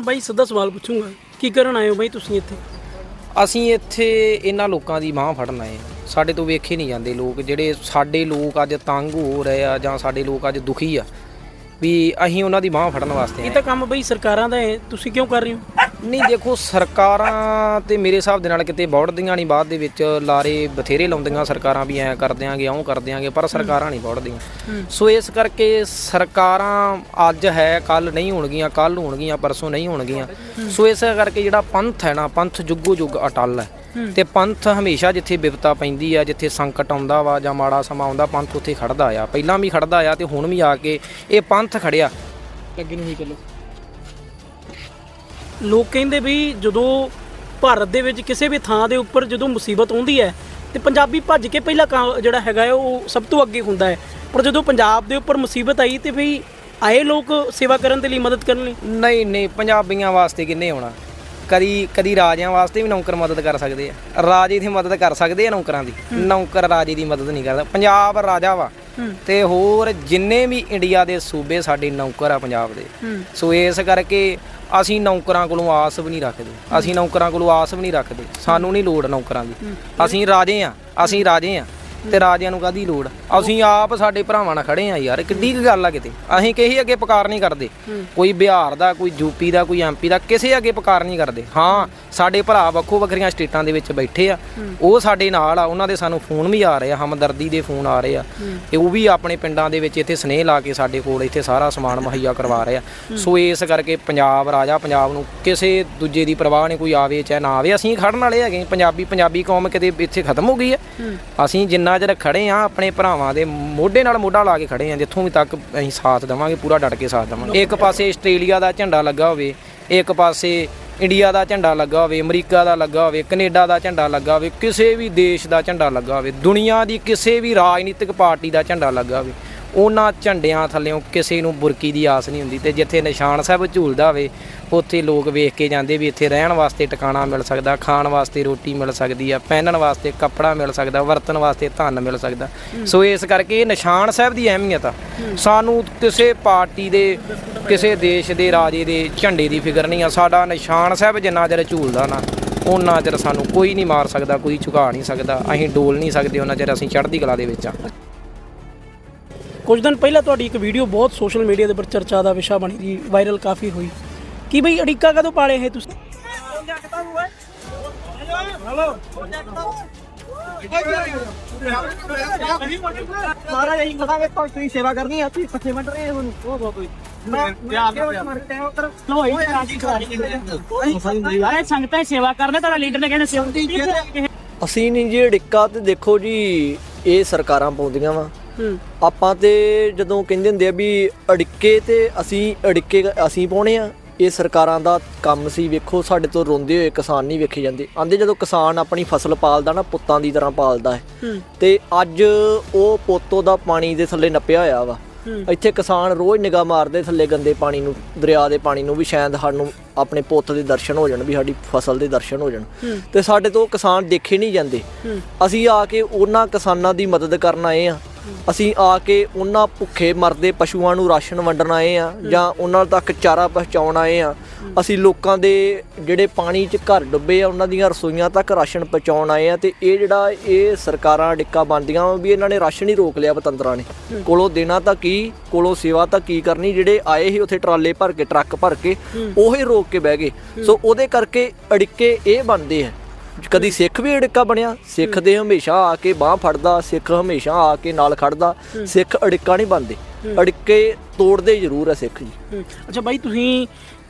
ਬਾਈ ਸਿੱਧਾ ਸਵਾਲ ਪੁੱਛੂੰਗਾ। ਕੀ ਕਰਨ ਆਏ ਹੋ ਬਾਈ ਤੁਸੀਂ ਇੱਥੇ? ਅਸੀਂ ਇੱਥੇ ਇਹਨਾਂ ਲੋਕਾਂ ਦੀ ਬਾਂਹ ਫੜਨ ਆਏ ਹਾਂ। ਸਾਡੇ ਤੋਂ ਵੇਖੇ ਨਹੀਂ ਜਾਂਦੇ ਲੋਕ ਜਿਹੜੇ ਸਾਡੇ ਲੋਕ ਅੱਜ ਤੰਗ ਹੋ ਰਹੇ ਆ ਜਾਂ ਸਾਡੇ ਲੋਕ ਅੱਜ ਦੁਖੀ ਆ ਵੀ ਅਸੀਂ ਉਹਨਾਂ ਦੀ ਬਾਂਹ ਫੜਨ ਵਾਸਤੇ ਇਹ ਤਾਂ ਕੰਮ ਬਾਈ ਸਰਕਾਰਾਂ ਦਾ ਹੈ। ਤੁਸੀਂ ਕਿਉਂ ਕਰ ਰਹੇ ਹੋ? ਨਹੀਂ ਦੇਖੋ ਸਰਕਾਰਾਂ ਤੇ ਮੇਰੇ ਹਿਸਾਬ ਦੇ ਨਾਲ ਕਿਤੇ ਬੌੜਦੀਆਂ ਨਹੀਂ ਬਾਅਦ ਦੇ ਵਿੱਚ ਲਾਰੇ ਬਥੇਰੇ ਲਾਉਂਦੀਆਂ ਸਰਕਾਰਾਂ ਵੀ ਐਂ ਕਰ ਦਿਆਂਗੇ ਇਉਂ ਕਰ ਦਿਆਂਗੇ ਪਰ ਸਰਕਾਰਾਂ ਨਹੀਂ ਬੌੜਦੀਆਂ। ਸੋ ਇਸ ਕਰਕੇ ਸਰਕਾਰਾਂ ਅੱਜ ਹੈ ਕੱਲ ਨਹੀਂ ਹੋਣਗੀਆਂ ਕੱਲ ਹੋਣਗੀਆਂ ਪਰਸੋਂ ਨਹੀਂ ਹੋਣਗੀਆਂ। ਸੋ ਇਸ ਕਰਕੇ ਜਿਹੜਾ ਪੰਥ ਹੈ ਨਾ ਪੰਥ ਜੁਗੋ ਜੁਗ ਅਟਲ ਹੈ। ਤੇ ਪੰਥ ਹਮੇਸ਼ਾ ਜਿੱਥੇ ਵਿਪਤਾ ਪੈਂਦੀ ਆ ਜਿੱਥੇ ਸੰਕਟ ਆਉਂਦਾ ਵਾ ਜਾਂ ਮਾੜਾ ਸਮਾਂ ਆਉਂਦਾ ਪੰਥ ਉੱਥੇ ਖੜਦਾ ਆ। ਪਹਿਲਾਂ ਵੀ ਖੜਦਾ ਆ ਤੇ ਹੁਣ ਵੀ ਆ ਕੇ ਇਹ ਪੰਥ ਖੜਿਆ। ਅੱਗੇ ਨੂੰ ਹੀ ਲਓ ਲੋਕ ਕਹਿੰਦੇ ਵੀ ਜਦੋਂ ਭਾਰਤ ਦੇ ਵਿੱਚ ਕਿਸੇ ਵੀ ਥਾਂ ਦੇ ਉੱਪਰ ਜਦੋਂ ਮੁਸੀਬਤ ਆਉਂਦੀ ਹੈ ਤੇ ਪੰਜਾਬੀ ਭੱਜ ਕੇ ਪਹਿਲਾ ਜਿਹੜਾ ਹੈਗਾ ਉਹ ਸਭ ਤੋਂ ਅੱਗੇ ਹੁੰਦਾ ਹੈ। ਪਰ ਜਦੋਂ ਪੰਜਾਬ ਦੇ ਉੱਪਰ ਮੁਸੀਬਤ ਆਈ ਤੇ ਵੀ ਆਏ ਲੋਕ ਸੇਵਾ ਕਰਨ ਦੇ ਲਈ ਮਦਦ ਕਰਨ ਲਈ? ਨਹੀਂ ਨਹੀਂ ਪੰਜਾਬੀਆਂ ਵਾਸਤੇ ਕਿੰਨੇ ਆਉਣਾ? ਕਦੀ ਕਦੀ ਰਾਜਿਆਂ ਵਾਸਤੇ ਵੀ ਨੌਕਰ ਮਦਦ ਕਰ ਸਕਦੇ ਆ। ਰਾਜੇ ਦੀ ਮਦਦ ਕਰ ਸਕਦੇ ਆ ਨੌਕਰਾਂ ਦੀ। ਨੌਕਰ ਰਾਜੇ ਦੀ ਮਦਦ ਨਹੀਂ ਕਰਦਾ। ਪੰਜਾਬ ਰਾਜਾ ਵਾ। ਤੇ ਹੋਰ ਜਿੰਨੇ ਵੀ ਇੰਡੀਆ ਦੇ ਸੂਬੇ ਸਾਡੇ ਨੌਕਰ ਆ ਪੰਜਾਬ ਦੇ। ਸੋ ਇਸ ਕਰਕੇ ਅਸੀਂ ਨੌਕਰਾਂ ਕੋਲੋਂ ਆਸ ਵੀ ਨਹੀਂ ਰੱਖਦੇ। ਅਸੀਂ ਨੌਕਰਾਂ ਕੋਲੋਂ ਆਸ ਵੀ ਨਹੀਂ ਰੱਖਦੇ। ਸਾਨੂੰ ਨਹੀਂ ਲੋੜ ਨੌਕਰਾਂ ਦੀ। ਅਸੀਂ ਰਾਜੇ ਆ ਅਸੀਂ ਰਾਜੇ ਆ ਤੇ ਰਾਜਿਆਂ ਨੂੰ ਕਾਦੀ ਲੋੜ ਅਸੀਂ ਆਪ ਸਾਡੇ ਭਰਾਵਾਂ ਨਾਲ ਖੜੇ ਆ ਯਾਰ ਕਿੱਡੀ ਕੁ ਗੱਲ ਆ ਕਿਤੇ? ਅਸੀਂ ਕਿਸੇ ਅੱਗੇ ਪੁਕਾਰ ਨਹੀਂ ਕਰਦੇ। ਕੋਈ ਬਿਹਾਰ ਦਾ ਕੋਈ ਯੂਪੀ ਦਾ ਕੋਈ ਐਮਪੀ ਦਾ ਕਿਸੇ ਅੱਗੇ ਪੁਕਾਰ ਨਹੀਂ ਕਰਦੇ। ਹਾਂ ਸਾਡੇ ਭਰਾ ਵੱਖੋ ਵੱਖਰੀਆਂ ਸਟੇਟਾਂ ਦੇ ਵਿੱਚ ਬੈਠੇ ਆ। ਉਹ ਸਾਡੇ ਨਾਲ ਆ ਉਹਨਾਂ ਦੇ ਸਾਨੂੰ ਫੋਨ ਵੀ ਆ ਰਹੇ ਆ ਹਮਦਰਦੀ ਦੇ ਫੋਨ ਆ ਰਹੇ ਆ। ਤੇ ਉਹ ਵੀ ਆਪਣੇ ਪਿੰਡਾਂ ਦੇ ਵਿੱਚ ਇੱਥੇ ਸਨੇਹ ਲਾ ਕੇ ਸਾਡੇ ਕੋਲ ਇੱਥੇ ਸਾਰਾ ਸਮਾਨ ਮੁਹੱਈਆ ਕਰਵਾ ਰਹੇ ਆ। ਸੋ ਇਸ ਕਰਕੇ ਪੰਜਾਬ ਰਾਜਾ ਪੰਜਾਬ ਨੂੰ ਕਿਸੇ ਦੂਜੇ ਦੀ ਪਰਵਾਹ ਨਹੀਂ ਕੋਈ ਆਵੇ ਚਾਹੇ ਨਾ ਆਵੇ। ਅਸੀਂ ਖੜਨ ਵਾਲੇ ਹੈਗੇ ਪੰਜਾਬੀ ਪੰਜਾਬੀ ਕੌਮ ਕਿਤੇ ਇੱਥੇ ਖਤਮ ਹੋ ਗਈ ਹੈ। ਅਸੀਂ ਜਿੰਨਾ ਚਿਰ ਖੜੇ ਆ ਆਪਣੇ ਭਰਾਵਾਂ ਦੇ ਮੋਢੇ ਨਾਲ ਮੋਢਾ ਲਾ ਕੇ ਖੜੇ ਆ, ਜਿੱਥੋਂ ਵੀ ਤੱਕ ਅਸੀਂ ਸਾਥ ਦੇਵਾਂਗੇ, ਪੂਰਾ ਡਟ ਕੇ ਸਾਥ ਦੇਵਾਂਗੇ। ਇੱਕ ਪਾਸੇ ਆਸਟ੍ਰੇਲੀਆ ਦਾ ਝੰਡਾ ਲੱਗਾ ਹੋਵੇ, ਇੱਕ ਪਾਸੇ ਇੰਡੀਆ ਦਾ ਝੰਡਾ ਲੱਗਾ ਹੋਵੇ, ਅਮਰੀਕਾ ਦਾ ਲੱਗਾ ਹੋਵੇ, ਕੈਨੇਡਾ ਦਾ ਝੰਡਾ ਲੱਗਾ ਹੋਵੇ, ਕਿਸੇ ਵੀ ਦੇਸ਼ ਦਾ ਝੰਡਾ ਲੱਗਾ ਹੋਵੇ, ਦੁਨੀਆ ਦੀ ਕਿਸੇ ਵੀ ਰਾਜਨੀਤਿਕ ਪਾਰਟੀ ਦਾ ਝੰਡਾ ਲੱਗਾ ਹੋਵੇ ਉਹਨਾਂ ਝੰਡਿਆਂ ਥੱਲੇੋਂ ਕਿਸੇ ਨੂੰ ਬੁਰਕੀ ਦੀ ਆਸ ਨਹੀਂ ਹੁੰਦੀ ਤੇ ਜਿੱਥੇ ਨਿਸ਼ਾਨ ਸਾਹਿਬ ਝੂਲਦਾ ਹੋਵੇ ਉੱਥੇ ਲੋਕ ਵੇਖ ਕੇ ਜਾਂਦੇ ਵੀ ਇੱਥੇ ਰਹਿਣ ਵਾਸਤੇ ਟਿਕਾਣਾ ਮਿਲ ਸਕਦਾ ਖਾਣ ਵਾਸਤੇ ਰੋਟੀ ਮਿਲ ਸਕਦੀ ਆ ਪਹਿਨਣ ਵਾਸਤੇ ਕੱਪੜਾ ਮਿਲ ਸਕਦਾ ਵਰਤਣ ਵਾਸਤੇ ਧਨ ਮਿਲ ਸਕਦਾ। ਸੋ ਇਸ ਕਰਕੇ ਇਹ ਨਿਸ਼ਾਨ ਸਾਹਿਬ ਦੀ ਅਹਿਮੀਅਤ ਆ। ਸਾਨੂੰ ਕਿਸੇ ਪਾਰਟੀ ਦੇ ਕਿਸੇ ਦੇਸ਼ ਦੇ ਰਾਜੇ ਦੇ ਝੰਡੇ ਦੀ ਫਿਕਰ ਨਹੀਂ ਆ। ਸਾਡਾ ਨਿਸ਼ਾਨ ਸਾਹਿਬ ਜਿੰਨਾ ਚਿਰ ਝੂਲਦਾ ਨਾ ਉਹਨਾਂ ਚਿਰ ਸਾਨੂੰ ਕੋਈ ਨਹੀਂ ਮਾਰ ਸਕਦਾ ਕੋਈ ਝੁਕਾ ਨਹੀਂ ਸਕਦਾ ਅਸੀਂ ਡੋਲ ਨਹੀਂ ਸਕਦੇ ਉਹਨਾਂ ਚਿਰ ਅਸੀਂ ਚੜ੍ਹਦੀ ਕਲਾ ਦੇ ਵਿੱਚ ਆ। ਕੁਝ ਦਿਨ ਪਹਿਲਾਂ ਤੁਹਾਡੀ ਇੱਕ ਵੀਡੀਓ ਬਹੁਤ ਸੋਸ਼ਲ ਮੀਡੀਆ ਦੇ ਉੱਪਰ ਚਰਚਾ ਦਾ ਵਿਸ਼ਾ ਬਣੀ ਸੀ ਵਾਇਰਲ ਕਾਫੀ ਹੋਈ। ਕੀ ਬਈ ਅੜਿੱਕਾ ਕਦੋਂ ਪਾਲੇ ਇਹ ਤੁਸੀਂ? ਅਸੀਂ ਕਹਾਂਗੇ ਤੁਸੀਂ ਸੇਵਾ ਕਰਨੀ ਆ ਤੁਸੀਂ ਪੱਛੇ ਵੰਡ ਰਹੇ ਹੋ ਉਹ ਬਹੁਤ ਕੋਈ ਮੈਂ ਲੋਈ ਰਾਜੀ ਕਰਾ ਸੰਗਤਾਂ ਦੀ ਸੇਵਾ ਕਰਨੇ ਤੁਹਾਡਾ ਲੀਡਰ ਨੇ ਕਹਿੰਦੇ ਸੇਵਾ ਅਸੀਂ ਨਹੀਂ ਜੀ ਅੜਿੱਕਾ ਤੇ ਦੇਖੋ ਜੀ ਇਹ ਸਰਕਾਰਾਂ ਪਾਉਂਦੀਆਂ ਵਾ। ਹੂੰ ਆਪਾਂ ਤੇ ਜਦੋਂ ਕਹਿੰਦੇ ਹੁੰਦੇ ਆ ਵੀ ਅੜਿੱਕੇ ਤੇ ਅਸੀਂ ਅੜਿੱਕੇ ਅਸੀਂ ਪਾਉਣੇ ਆ ਇਹ ਸਰਕਾਰਾਂ ਦਾ ਕੰਮ ਸੀ ਵੇਖੋ ਸਾਡੇ ਤੋਂ ਰੋਂਦੇ ਹੋਏ ਕਿਸਾਨ ਨਹੀਂ ਵੇਖੇ ਜਾਂਦੇ। ਆਂਦੇ ਜਦੋਂ ਕਿਸਾਨ ਆਪਣੀ ਫਸਲ ਪਾਲਦਾ ਨਾ ਪੁੱਤਾਂ ਦੀ ਤਰ੍ਹਾਂ ਪਾਲਦਾ ਹੈ। ਤੇ ਅੱਜ ਉਹ ਪੋਤੋ ਦਾ ਪਾਣੀ ਦੇ ਥੱਲੇ ਨੱਪਿਆ ਹੋਇਆ ਵਾ। ਇੱਥੇ ਕਿਸਾਨ ਰੋਜ਼ ਨਿਗਾਹ ਮਾਰਦੇ ਥੱਲੇ ਗੰਦੇ ਪਾਣੀ ਨੂੰ ਦਰਿਆ ਦੇ ਪਾਣੀ ਨੂੰ ਵੀ ਸ਼ਾਇਦ ਸਾਨੂੰ ਆਪਣੇ ਪੁੱਤ ਦੇ ਦਰਸ਼ਨ ਹੋ ਜਾਣ ਵੀ ਸਾਡੀ ਫਸਲ ਦੇ ਦਰਸ਼ਨ ਹੋ ਜਾਣ। ਤੇ ਸਾਡੇ ਤੋਂ ਕਿਸਾਨ ਦੇਖੇ ਨਹੀਂ ਜਾਂਦੇ। ਅਸੀਂ ਆ ਕੇ ਉਹਨਾਂ ਕਿਸਾਨਾਂ ਦੀ ਮਦਦ ਕਰਨ ਆਏ ਆ। ਅਸੀਂ ਆ ਕੇ ਉਹਨਾਂ ਭੁੱਖੇ ਮਰਦੇ ਪਸ਼ੂਆਂ ਨੂੰ ਰਾਸ਼ਨ ਵੰਡਣ ਆਏ ਆ ਜਾਂ ਉਹਨਾਂ ਤੱਕ ਚਾਰਾ ਪਹੁੰਚਾਉਣ ਆਏ ਆ। ਅਸੀਂ ਲੋਕਾਂ ਦੇ ਜਿਹੜੇ ਪਾਣੀ 'ਚ ਘਰ ਡੁੱਬੇ ਆ ਉਹਨਾਂ ਦੀਆਂ ਰਸੋਈਆਂ ਤੱਕ ਰਾਸ਼ਨ ਪਹੁੰਚਾਉਣ ਆਏ ਆ ਤੇ ਇਹ ਜਿਹੜਾ ਇਹ ਸਰਕਾਰਾਂ ਡਿੱਕਾ ਬੰਦੀਆਂ ਵੀ ਇਹਨਾਂ ਨੇ ਰਾਸ਼ਨ ਹੀ ਰੋਕ ਲਿਆ ਪਤੰਦਰਾਂ ਨੇ। ਕੋਲੋਂ ਦੇਣਾ ਤਾਂ ਕੀ ਕੋਲੋਂ ਸੇਵਾ ਤਾਂ ਕੀ ਕਰਨੀ ਜਿਹੜੇ ਆਏ ਸੀ ਉੱਥੇ ਟਰਾਲੇ ਭਰ ਕੇ ਟਰੱਕ ਭਰ ਕੇ ਉਹੀ ਰੋਕ ਕੇ ਬਹਿ ਗਏ। ਸੋ ਉਹਦੇ ਕਰਕੇ ਅੜਿੱਕੇ ਇਹ ਬਣਦੇ ਆ ਕਦੀ ਸਿੱਖ ਵੀ ਅੜਿੱਕਾ ਬਣਿਆ ਸਿੱਖ ਦੇ ਹਮੇਸ਼ਾ ਆ ਕੇ ਬਾਹ ਫੜਦਾ ਸਿੱਖ ਹਮੇਸ਼ਾ ਆ ਕੇ ਨਾਲ ਖੜਦਾ ਸਿੱਖ ਅੜਿੱਕਾ ਨਹੀਂ ਬਣਦੇ ਅੜਿੱਕੇ ਤੋੜਦੇ ਜ਼ਰੂਰ ਆ ਸਿੱਖ ਜੀ। ਅੱਛਾ ਬਾਈ ਤੁਸੀਂ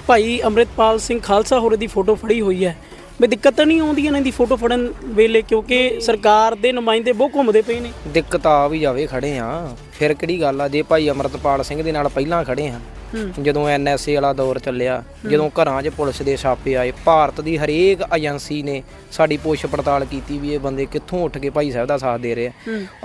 ਭਾਈ ਅੰਮ੍ਰਿਤਪਾਲ ਸਿੰਘ ਖਾਲਸਾ ਹੋਰੇ ਦੀ ਫੋਟੋ ਫੜੀ ਹੋਈ ਹੈ। ਵੀ ਦਿੱਕਤ ਤਾਂ ਨਹੀਂ ਆਉਂਦੀ ਇਹਨਾਂ ਦੀ ਫੋਟੋ ਫੜਨ ਵੇਲੇ ਕਿਉਂਕਿ ਸਰਕਾਰ ਦੇ ਨੁਮਾਇੰਦੇ ਬਹੁਤ ਘੁੰਮਦੇ ਪਏ ਨੇ। ਦਿੱਕਤ ਆ ਵੀ ਜਾਵੇ ਖੜੇ ਆ ਫਿਰ ਕਿਹੜੀ ਗੱਲ ਆ ਜੇ ਭਾਈ ਅਮਰਤਪਾਲ ਸਿੰਘ ਦੇ ਨਾਲ ਪਹਿਲਾਂ ਖੜੇ ਆ ਜਦੋਂ ਐਨਐਸਏ ਵਾਲਾ ਦੌਰ ਚੱਲਿਆ ਜਦੋਂ ਘਰਾਂ 'ਚ ਪੁਲਿਸ ਦੇ ਛਾਪੇ ਆਏ ਭਾਰਤ ਦੀ ਹਰੇਕ ਏਜੰਸੀ ਨੇ ਸਾਡੀ ਪੁੱਛ ਪੜਤਾਲ ਕੀਤੀ ਵੀ ਇਹ ਬੰਦੇ ਕਿੱਥੋਂ ਉੱਠ ਕੇ ਭਾਈ ਸਾਹਿਬ ਦਾ ਸਾਥ ਦੇ ਰਹੇ ਆ।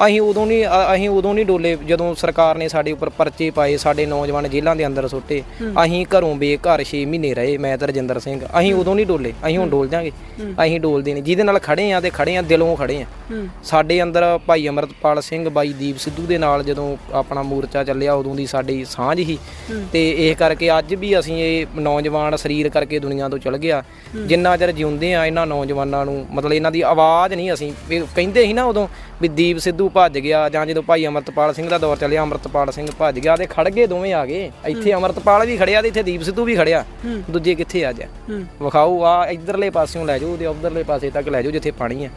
ਅਸੀਂ ਉਦੋਂ ਨਹੀਂ ਅਸੀਂ ਉਦੋਂ ਨਹੀਂ ਡੋਲੇ ਜਦੋਂ ਸਰਕਾਰ ਨੇ ਸਾਡੇ ਉੱਪਰ ਪਰਚੇ ਪਾਏ ਸਾਡੇ ਨੌਜਵਾਨ ਜੇਲ੍ਹਾਂ ਦੇ ਅੰਦਰ ਸੁੱਟੇ ਅਸੀਂ ਘਰੋਂ ਬੇਘਰ 6 ਮਹੀਨੇ ਰਹੇ ਮੈਂ ਤੇ ਰਜਿੰਦਰ ਸਿੰਘ ਅਸੀਂ ਉਦੋਂ ਨਹੀਂ ਡੋਲੇ ਅਸੀਂ ਹੁਣ ਡੋਲ ਜਾਾਂਗੇ ਅਸੀਂ ਡੋਲਦੇ ਨਹੀਂ ਜਿਹਦੇ ਨਾਲ ਖੜੇ ਆ ਤੇ ਖੜੇ ਆ ਦਿਲੋਂ ਖੜੇ ਆ। ਸਾਡੇ ਅੰਦਰ ਭਾਈ ਅਮਰਤਪਾਲ ਸਿੰਘ ਬਾਈ ਦੀਪ ਸਿੱਧੂ ਦੇ ਨਾਲ ਜਦੋਂ ਆਪਣਾ ਮੋਰਚਾ ਚੱਲਿਆ ਉਦੋਂ ਦੀ ਸਾਡੀ ਸਾਂਝ ਹੀ। ਤੇ ਇਹ ਕਰਕੇ ਅੱਜ ਵੀ ਅਸੀਂ ਇਹ ਨੌਜਵਾਨ ਸਰੀਰ ਕਰਕੇ ਦੁਨੀਆ ਤੋਂ ਚਲ ਗਿਆ। ਜਿੰਨਾ ਚਿਰ ਜਿਉਂਦੇ ਆ ਇਹਨਾਂ ਨੌਜਵਾਨਾਂ ਨੂੰ ਮਤਲਬ ਇਹਨਾਂ ਦੀ ਆਵਾਜ਼ ਨਹੀਂ ਅਸੀਂ ਕਹਿੰਦੇ ਸੀ ਨਾ ਉਦੋਂ ਵੀ ਦੀਪ ਸਿੱਧੂ ਭੱਜ ਗਿਆ ਜਾਂ ਜਦੋਂ ਭਾਈ ਅਮਰਤਪਾਲ ਸਿੰਘ ਦਾ ਦੌਰ ਚੱਲਿਆ ਅਮਰਤਪਾਲ ਸਿੰਘ ਭੱਜ ਗਿਆ ਤੇ ਖੜ ਗਏ ਦੋਵੇਂ ਆ ਗਏ ਇੱਥੇ ਅਮਰਤਪਾਲ ਵੀ ਖੜਿਆ ਤੇ ਇੱਥੇ ਦੀਪ ਸਿੱਧੂ ਵੀ ਖੜਿਆ ਦੂਜੇ ਕਿੱਥੇ ਅੱਜ? ਵਿਖਾਓ ਆ ਇਧਰਲੇ ਪਾਸਿਓਂ ਲੈ ਜਾਓ ਤੇ ਉਧਰਲੇ ਪਾਸੇ ਤੱਕ ਲੈ ਜਾਓ ਜਿੱਥੇ ਪਾਣੀ ਆ।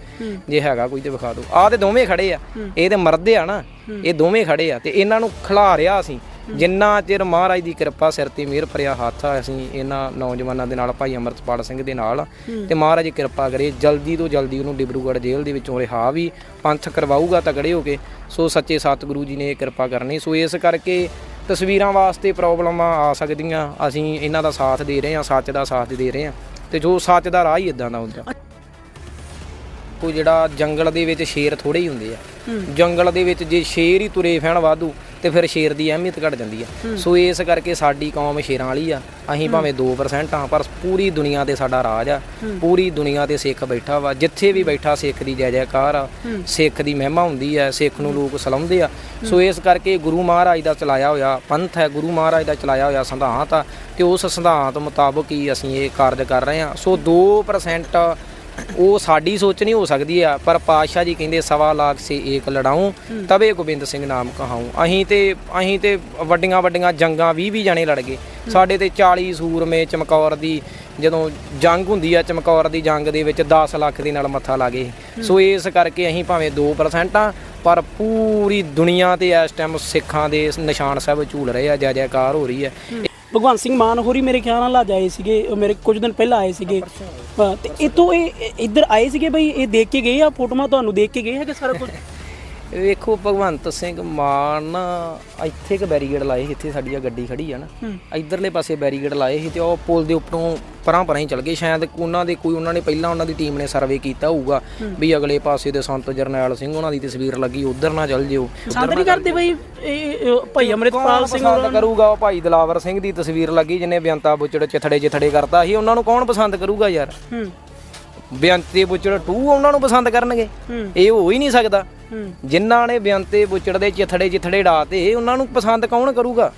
ਜੇ ਹੈਗਾ ਕੋਈ ਤੇ ਵਿਖਾ ਦਿਓ। ਆ ਤੇ ਦੋਵੇਂ ਖੜੇ ਆ। ਇਹ ਤੇ ਮਰਦੇ ਆ ਨਾ। ਇਹ ਦੋਵੇਂ ਖੜੇ ਆ ਤੇ ਇਹਨਾਂ ਨੂੰ ਖਿਲਾ ਰਿਆ ਅਸੀਂ। ਜਿੰਨਾ ਚਿਰ ਮਹਾਰਾਜ ਦੀ ਕਿਰਪਾ ਸਿਰ ਤੇ ਮਿਹਰ ਭਰਿਆ ਹੱਥ ਆ ਅਸੀਂ ਇਹਨਾਂ ਨੌਜਵਾਨਾਂ ਦੇ ਨਾਲ ਭਾਈ ਅਮਰਤਪਾਲ ਸਿੰਘ ਦੇ ਨਾਲ ਤੇ ਮਹਾਰਾਜ ਕਿਰਪਾ ਕਰੇ ਜਲਦੀ ਤੋਂ ਜਲਦੀ ਉਹਨੂੰ ਡਿਬਰੂਗੜ੍ਹ ਜੇਲ੍ਹ ਦੇ ਵਿੱਚੋਂ ਰਿਹਾ ਵੀ ਪੰਥ ਕਰਵਾਊਗਾ ਤਗੜੇ ਹੋ ਕੇ। ਸੋ ਸੱਚੇ ਸਤਿਗੁਰੂ ਜੀ ਨੇ ਇਹ ਕਿਰਪਾ ਕਰਨੀ। ਸੋ ਇਸ ਕਰਕੇ ਤਸਵੀਰਾਂ ਵਾਸਤੇ ਪ੍ਰੋਬਲਮਾਂ ਆ ਸਕਦੀਆਂ। ਅਸੀਂ ਇਹਨਾਂ ਦਾ ਸਾਥ ਦੇ ਰਹੇ ਹਾਂ ਸੱਚ ਦਾ ਸਾਥ ਦੇ ਰਹੇ ਹਾਂ। ਤੇ ਜੋ ਸੱਚ ਦਾ ਰਾਹ ਹੀ ਇਦਾਂ ਦਾ ਹੁੰਦਾ। ਕੋਈ ਜਿਹੜਾ ਜੰਗਲ ਦੇ ਵਿੱਚ ਸ਼ੇਰ ਥੋੜੇ ਹੀ ਹੁੰਦੇ ਆ। ਜੰਗਲ ਦੇ ਵਿੱਚ ਜੇ ਸ਼ੇਰ ਹੀ ਤੁਰੇ ਫਿਰਨ ਵਾਧੂ ਤੇ ਫਿਰ ਸ਼ੇਰ ਦੀ ਅਹਿਮੀਅਤ ਘਟ ਜਾਂਦੀ ਆ। ਸੋ ਇਸ ਕਰਕੇ ਸਾਡੀ ਕੌਮ ਸ਼ੇਰਾਂ ਵਾਲੀ ਆ। ਅਸੀਂ ਭਾਵੇਂ 2% ਆ ਪਰ ਪੂਰੀ ਦੁਨੀਆ ਤੇ ਸਾਡਾ ਰਾਜ ਆ। ਪੂਰੀ ਦੁਨੀਆ ਤੇ ਸਿੱਖ ਬੈਠਾ ਵਾ। ਜਿੱਥੇ ਵੀ ਬੈਠਾ ਸਿੱਖ ਦੀ ਜੈ ਜੈਕਾਰ ਆ। ਸਿੱਖ ਦੀ ਮਹਿਮਾ ਹੁੰਦੀ ਆ। ਸਿੱਖ ਨੂੰ ਲੋਕ ਸਲਾਉਂਦੇ ਆ। ਸੋ ਇਸ ਕਰਕੇ ਗੁਰੂ ਮਹਾਰਾਜ ਦਾ ਚਲਾਇਆ ਹੋਇਆ ਪੰਥ ਹੈ। ਗੁਰੂ ਮਹਾਰਾਜ ਦਾ ਚਲਾਇਆ ਹੋਇਆ ਸਿਧਾਂਤ ਆ। ਤੇ ਉਸ ਸਿਧਾਂਤ ਮੁਤਾਬਕ ਹੀ ਅਸੀਂ ਇਹ ਕਾਰਜ ਕਰ ਰਹੇ ਹਾਂ ਸੋ 2% ਉਹ ਸਾਡੀ ਸੋਚ ਨਹੀਂ ਹੋ ਸਕਦੀ ਆ ਪਰ ਪਾਤਸ਼ਾਹ ਜੀ ਕਹਿੰਦੇ ਸਵਾ ਲੱਖ ਸੇ ਏਕ ਲੜਾਉ ਤਵੇ ਗੋਬਿੰਦ ਸਿੰਘ ਨਾਮ ਕਹਾਉ। ਅਸੀਂ ਤੇ ਅਸੀਂ ਤੇ ਵੱਡੀਆਂ ਵੱਡੀਆਂ ਜੰਗਾਂ 20 20 ਜਾਣੇ ਲੜ ਗਏ। ਸਾਡੇ ਤੇ 40 ਸੂਰਮੇ ਚਮਕੌਰ ਦੀ ਜਦੋਂ ਜੰਗ ਹੁੰਦੀ ਆ ਚਮਕੌਰ ਦੀ ਜੰਗ ਦੇ ਵਿੱਚ 10 ਲੱਖ ਦੇ ਨਾਲ ਮੱਥਾ ਲਾ ਗਏ ਸੋ ਇਸ ਕਰਕੇ ਅਸੀਂ ਭਾਵੇਂ 2% ਆ ਪਰ ਪੂਰੀ ਦੁਨੀਆ ਤੇ ਇਸ ਟਾਈਮ ਸਿੱਖਾਂ ਦੇ ਨਿਸ਼ਾਨ ਸਾਹਿਬ ਝੂਲ ਰਹੇ ਆ ਜੈ ਜੈਕਾਰ ਹੋ ਰਹੀ ਹੈ। ਭਗਵੰਤ ਸਿੰਘ ਮਾਨ ਹੋਰੀ ਮੇਰੇ ਖਿਆਲ ਨਾਲ ਅੱਜ ਆਏ ਸੀਗੇ ਉਹ ਮੇਰੇ ਕੁਝ ਦਿਨ ਪਹਿਲਾਂ ਆਏ ਸੀਗੇ। ਤੇ ਇਤੋਂ ਇਹ ਇਹ ਇੱਧਰ ਆਏ ਸੀਗੇ ਬਈ ਇਹ ਦੇਖ ਕੇ ਗਏ ਆ ਫੋਟੋਆਂ ਤੁਹਾਨੂੰ ਦੇਖ ਕੇ ਗਏ ਹੈਗੇ ਸਾਰਾ ਕੁਝ? ਵੇਖੋ ਭਗਵੰਤ ਸਿੰਘ ਮਾਨ ਇੱਥੇ ਇੱਕ ਬੈਰੀਗੇਡ ਲਾਏ ਸੀ, ਇੱਥੇ ਸਾਡੀ ਆ ਗੱਡੀ ਖੜੀ ਆ ਨਾ। ਇਧਰਲੇ ਪਾਸੇ ਬੈਰੀਗੇਡ ਲਾਏ ਸੀ ਤੇ ਉਹ ਪੁਲ ਦੇ ਉੱਪਰੋਂ ਪਰਾਂ ਪਰਾਂ ਹੀ ਚਲ ਗਏ। ਸ਼ਾਇਦ ਉਹਨਾਂ ਦੇ ਕੋਈ ਉਹਨਾਂ ਨੇ ਪਹਿਲਾਂ ਉਹਨਾਂ ਦੀ ਟੀਮ ਨੇ ਸਰਵੇ ਕੀਤਾ ਹੋਊਗਾ ਵੀ ਅਗਲੇ ਪਾਸੇ ਦੇ ਸੰਤ ਜਰਨੈਲ ਸਿੰਘ ਉਹਨਾਂ ਦੀ ਤਸਵੀਰ ਲੱਗੀ ਉਧਰ ਨਾ ਚਲ ਜਿਓ। ਪਸੰਦ ਨਹੀਂ ਕਰਦੇ ਬਈ ਇਹ ਭਾਈ ਅਮਰਿਤਪਾਲ ਸਿੰਘ ਪਸੰਦ ਕਰੂਗਾ ਉਹ ਭਾਈ ਦਲਾਵਰ ਸਿੰਘ ਦੀ ਤਸਵੀਰ ਲੱਗੀ ਜਿਹਨੇ ਬਿਆੰਤਾ ਬੁੱਚੜ ਚਿਥੜੇ ਚਿਥੜੇ ਕਰਤਾ ਸੀ। ਉਹਨਾਂ ਨੂੰ ਕੌਣ ਪਸੰਦ ਕਰੂਗਾ ਯਾਰ? ਹੂੰ ਬਿਆੰਤੇ ਬੁੱਚੜ 2 ਉਹਨਾਂ ਨੂੰ ਪਸੰਦ ਕਰਨਗੇ। ਇਹ ਹੋ ਹੀ ਨਹੀਂ ਸਕਦਾ। ਜਿਨ੍ਹਾਂ ਨੇ ਬਿਆੰਤੇ ਬੁੱਚੜ ਦੇ ਚਿਥੜੇ ਚਿਥੜੇ ਡਾਤੇ ਉਹਨਾਂ ਨੂੰ ਪਸੰਦ ਕੌਣ ਕਰੂਗਾ?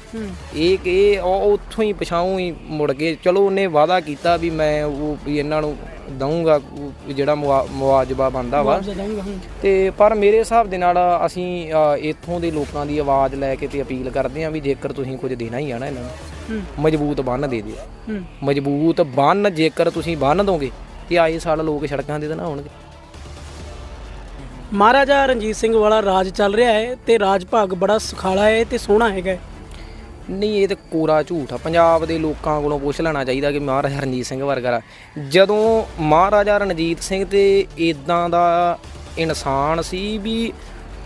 ਇਹ ਕਿ ਉੱਥੋਂ ਹੀ ਪਛਾਉਂ ਹੀ ਮੁੜ ਕੇ ਚਲੋ ਉਹਨੇ ਵਾਅਦਾ ਕੀਤਾ ਵੀ ਮੈਂ ਉਹ ਵੀ ਇਹਨਾਂ ਨੂੰ ਦਊਂਗਾ ਜਿਹੜਾ ਮੁਆ- ਮੁਆਵਜ਼ਾ ਬੰਦਾ ਵਾ। ਤੇ ਪਰ ਮੇਰੇ ਹਿਸਾਬ ਦੇ ਨਾਲ ਅਸੀਂ ਇੱਥੋਂ ਦੇ ਲੋਕਾਂ ਦੀ ਆਵਾਜ਼ ਲੈ ਕੇ ਤੇ ਅਪੀਲ ਕਰਦੇ ਹਾਂ ਵੀ ਜੇਕਰ ਤੁਸੀਂ ਕੁਝ ਦੇਣਾ ਹੀ ਆ ਨਾ ਇਹਨਾਂ ਨੂੰ ਮਜ਼ਬੂਤ ਬੰਨ ਦੇ ਦਿਓ। ਮਜ਼ਬੂਤ ਬੰਨ ਜੇਕਰ ਤੁਸੀਂ ਬੰਨ ਦੋਗੇ ਤੇ ਆਏ ਸਾਲ ਲੋਕ ਸੜਕਾਂ ਦੇ ਤਾਂ ਨਾ ਹੋਣਗੇ ਮਹਾਰਾਜਾ ਰਣਜੀਤ ਸਿੰਘ ਵਾਲਾ ਰਾਜ ਚੱਲ ਰਿਹਾ ਹੈ ਤੇ ਰਾਜ ਭਾਗ ਬੜਾ ਸੁਖਾਲਾ ਹੈ ਤੇ ਸੋਹਣਾ ਹੈਗਾ ਹੈ। ਨਹੀਂ ਇਹ ਤੇ ਕੋਰਾ ਝੂਠ ਆ। ਪੰਜਾਬ ਦੇ ਲੋਕਾਂ ਕੋਲੋਂ ਪੁੱਛ ਲੈਣਾ ਚਾਹੀਦਾ ਕਿ ਮਹਾਰਾਜਾ ਰਣਜੀਤ ਸਿੰਘ ਵਰਗਾ ਜਦੋਂ ਮਹਾਰਾਜਾ ਰਣਜੀਤ ਸਿੰਘ ਤੇ ਇਦਾਂ ਦਾ ਇਨਸਾਨ ਸੀ ਵੀ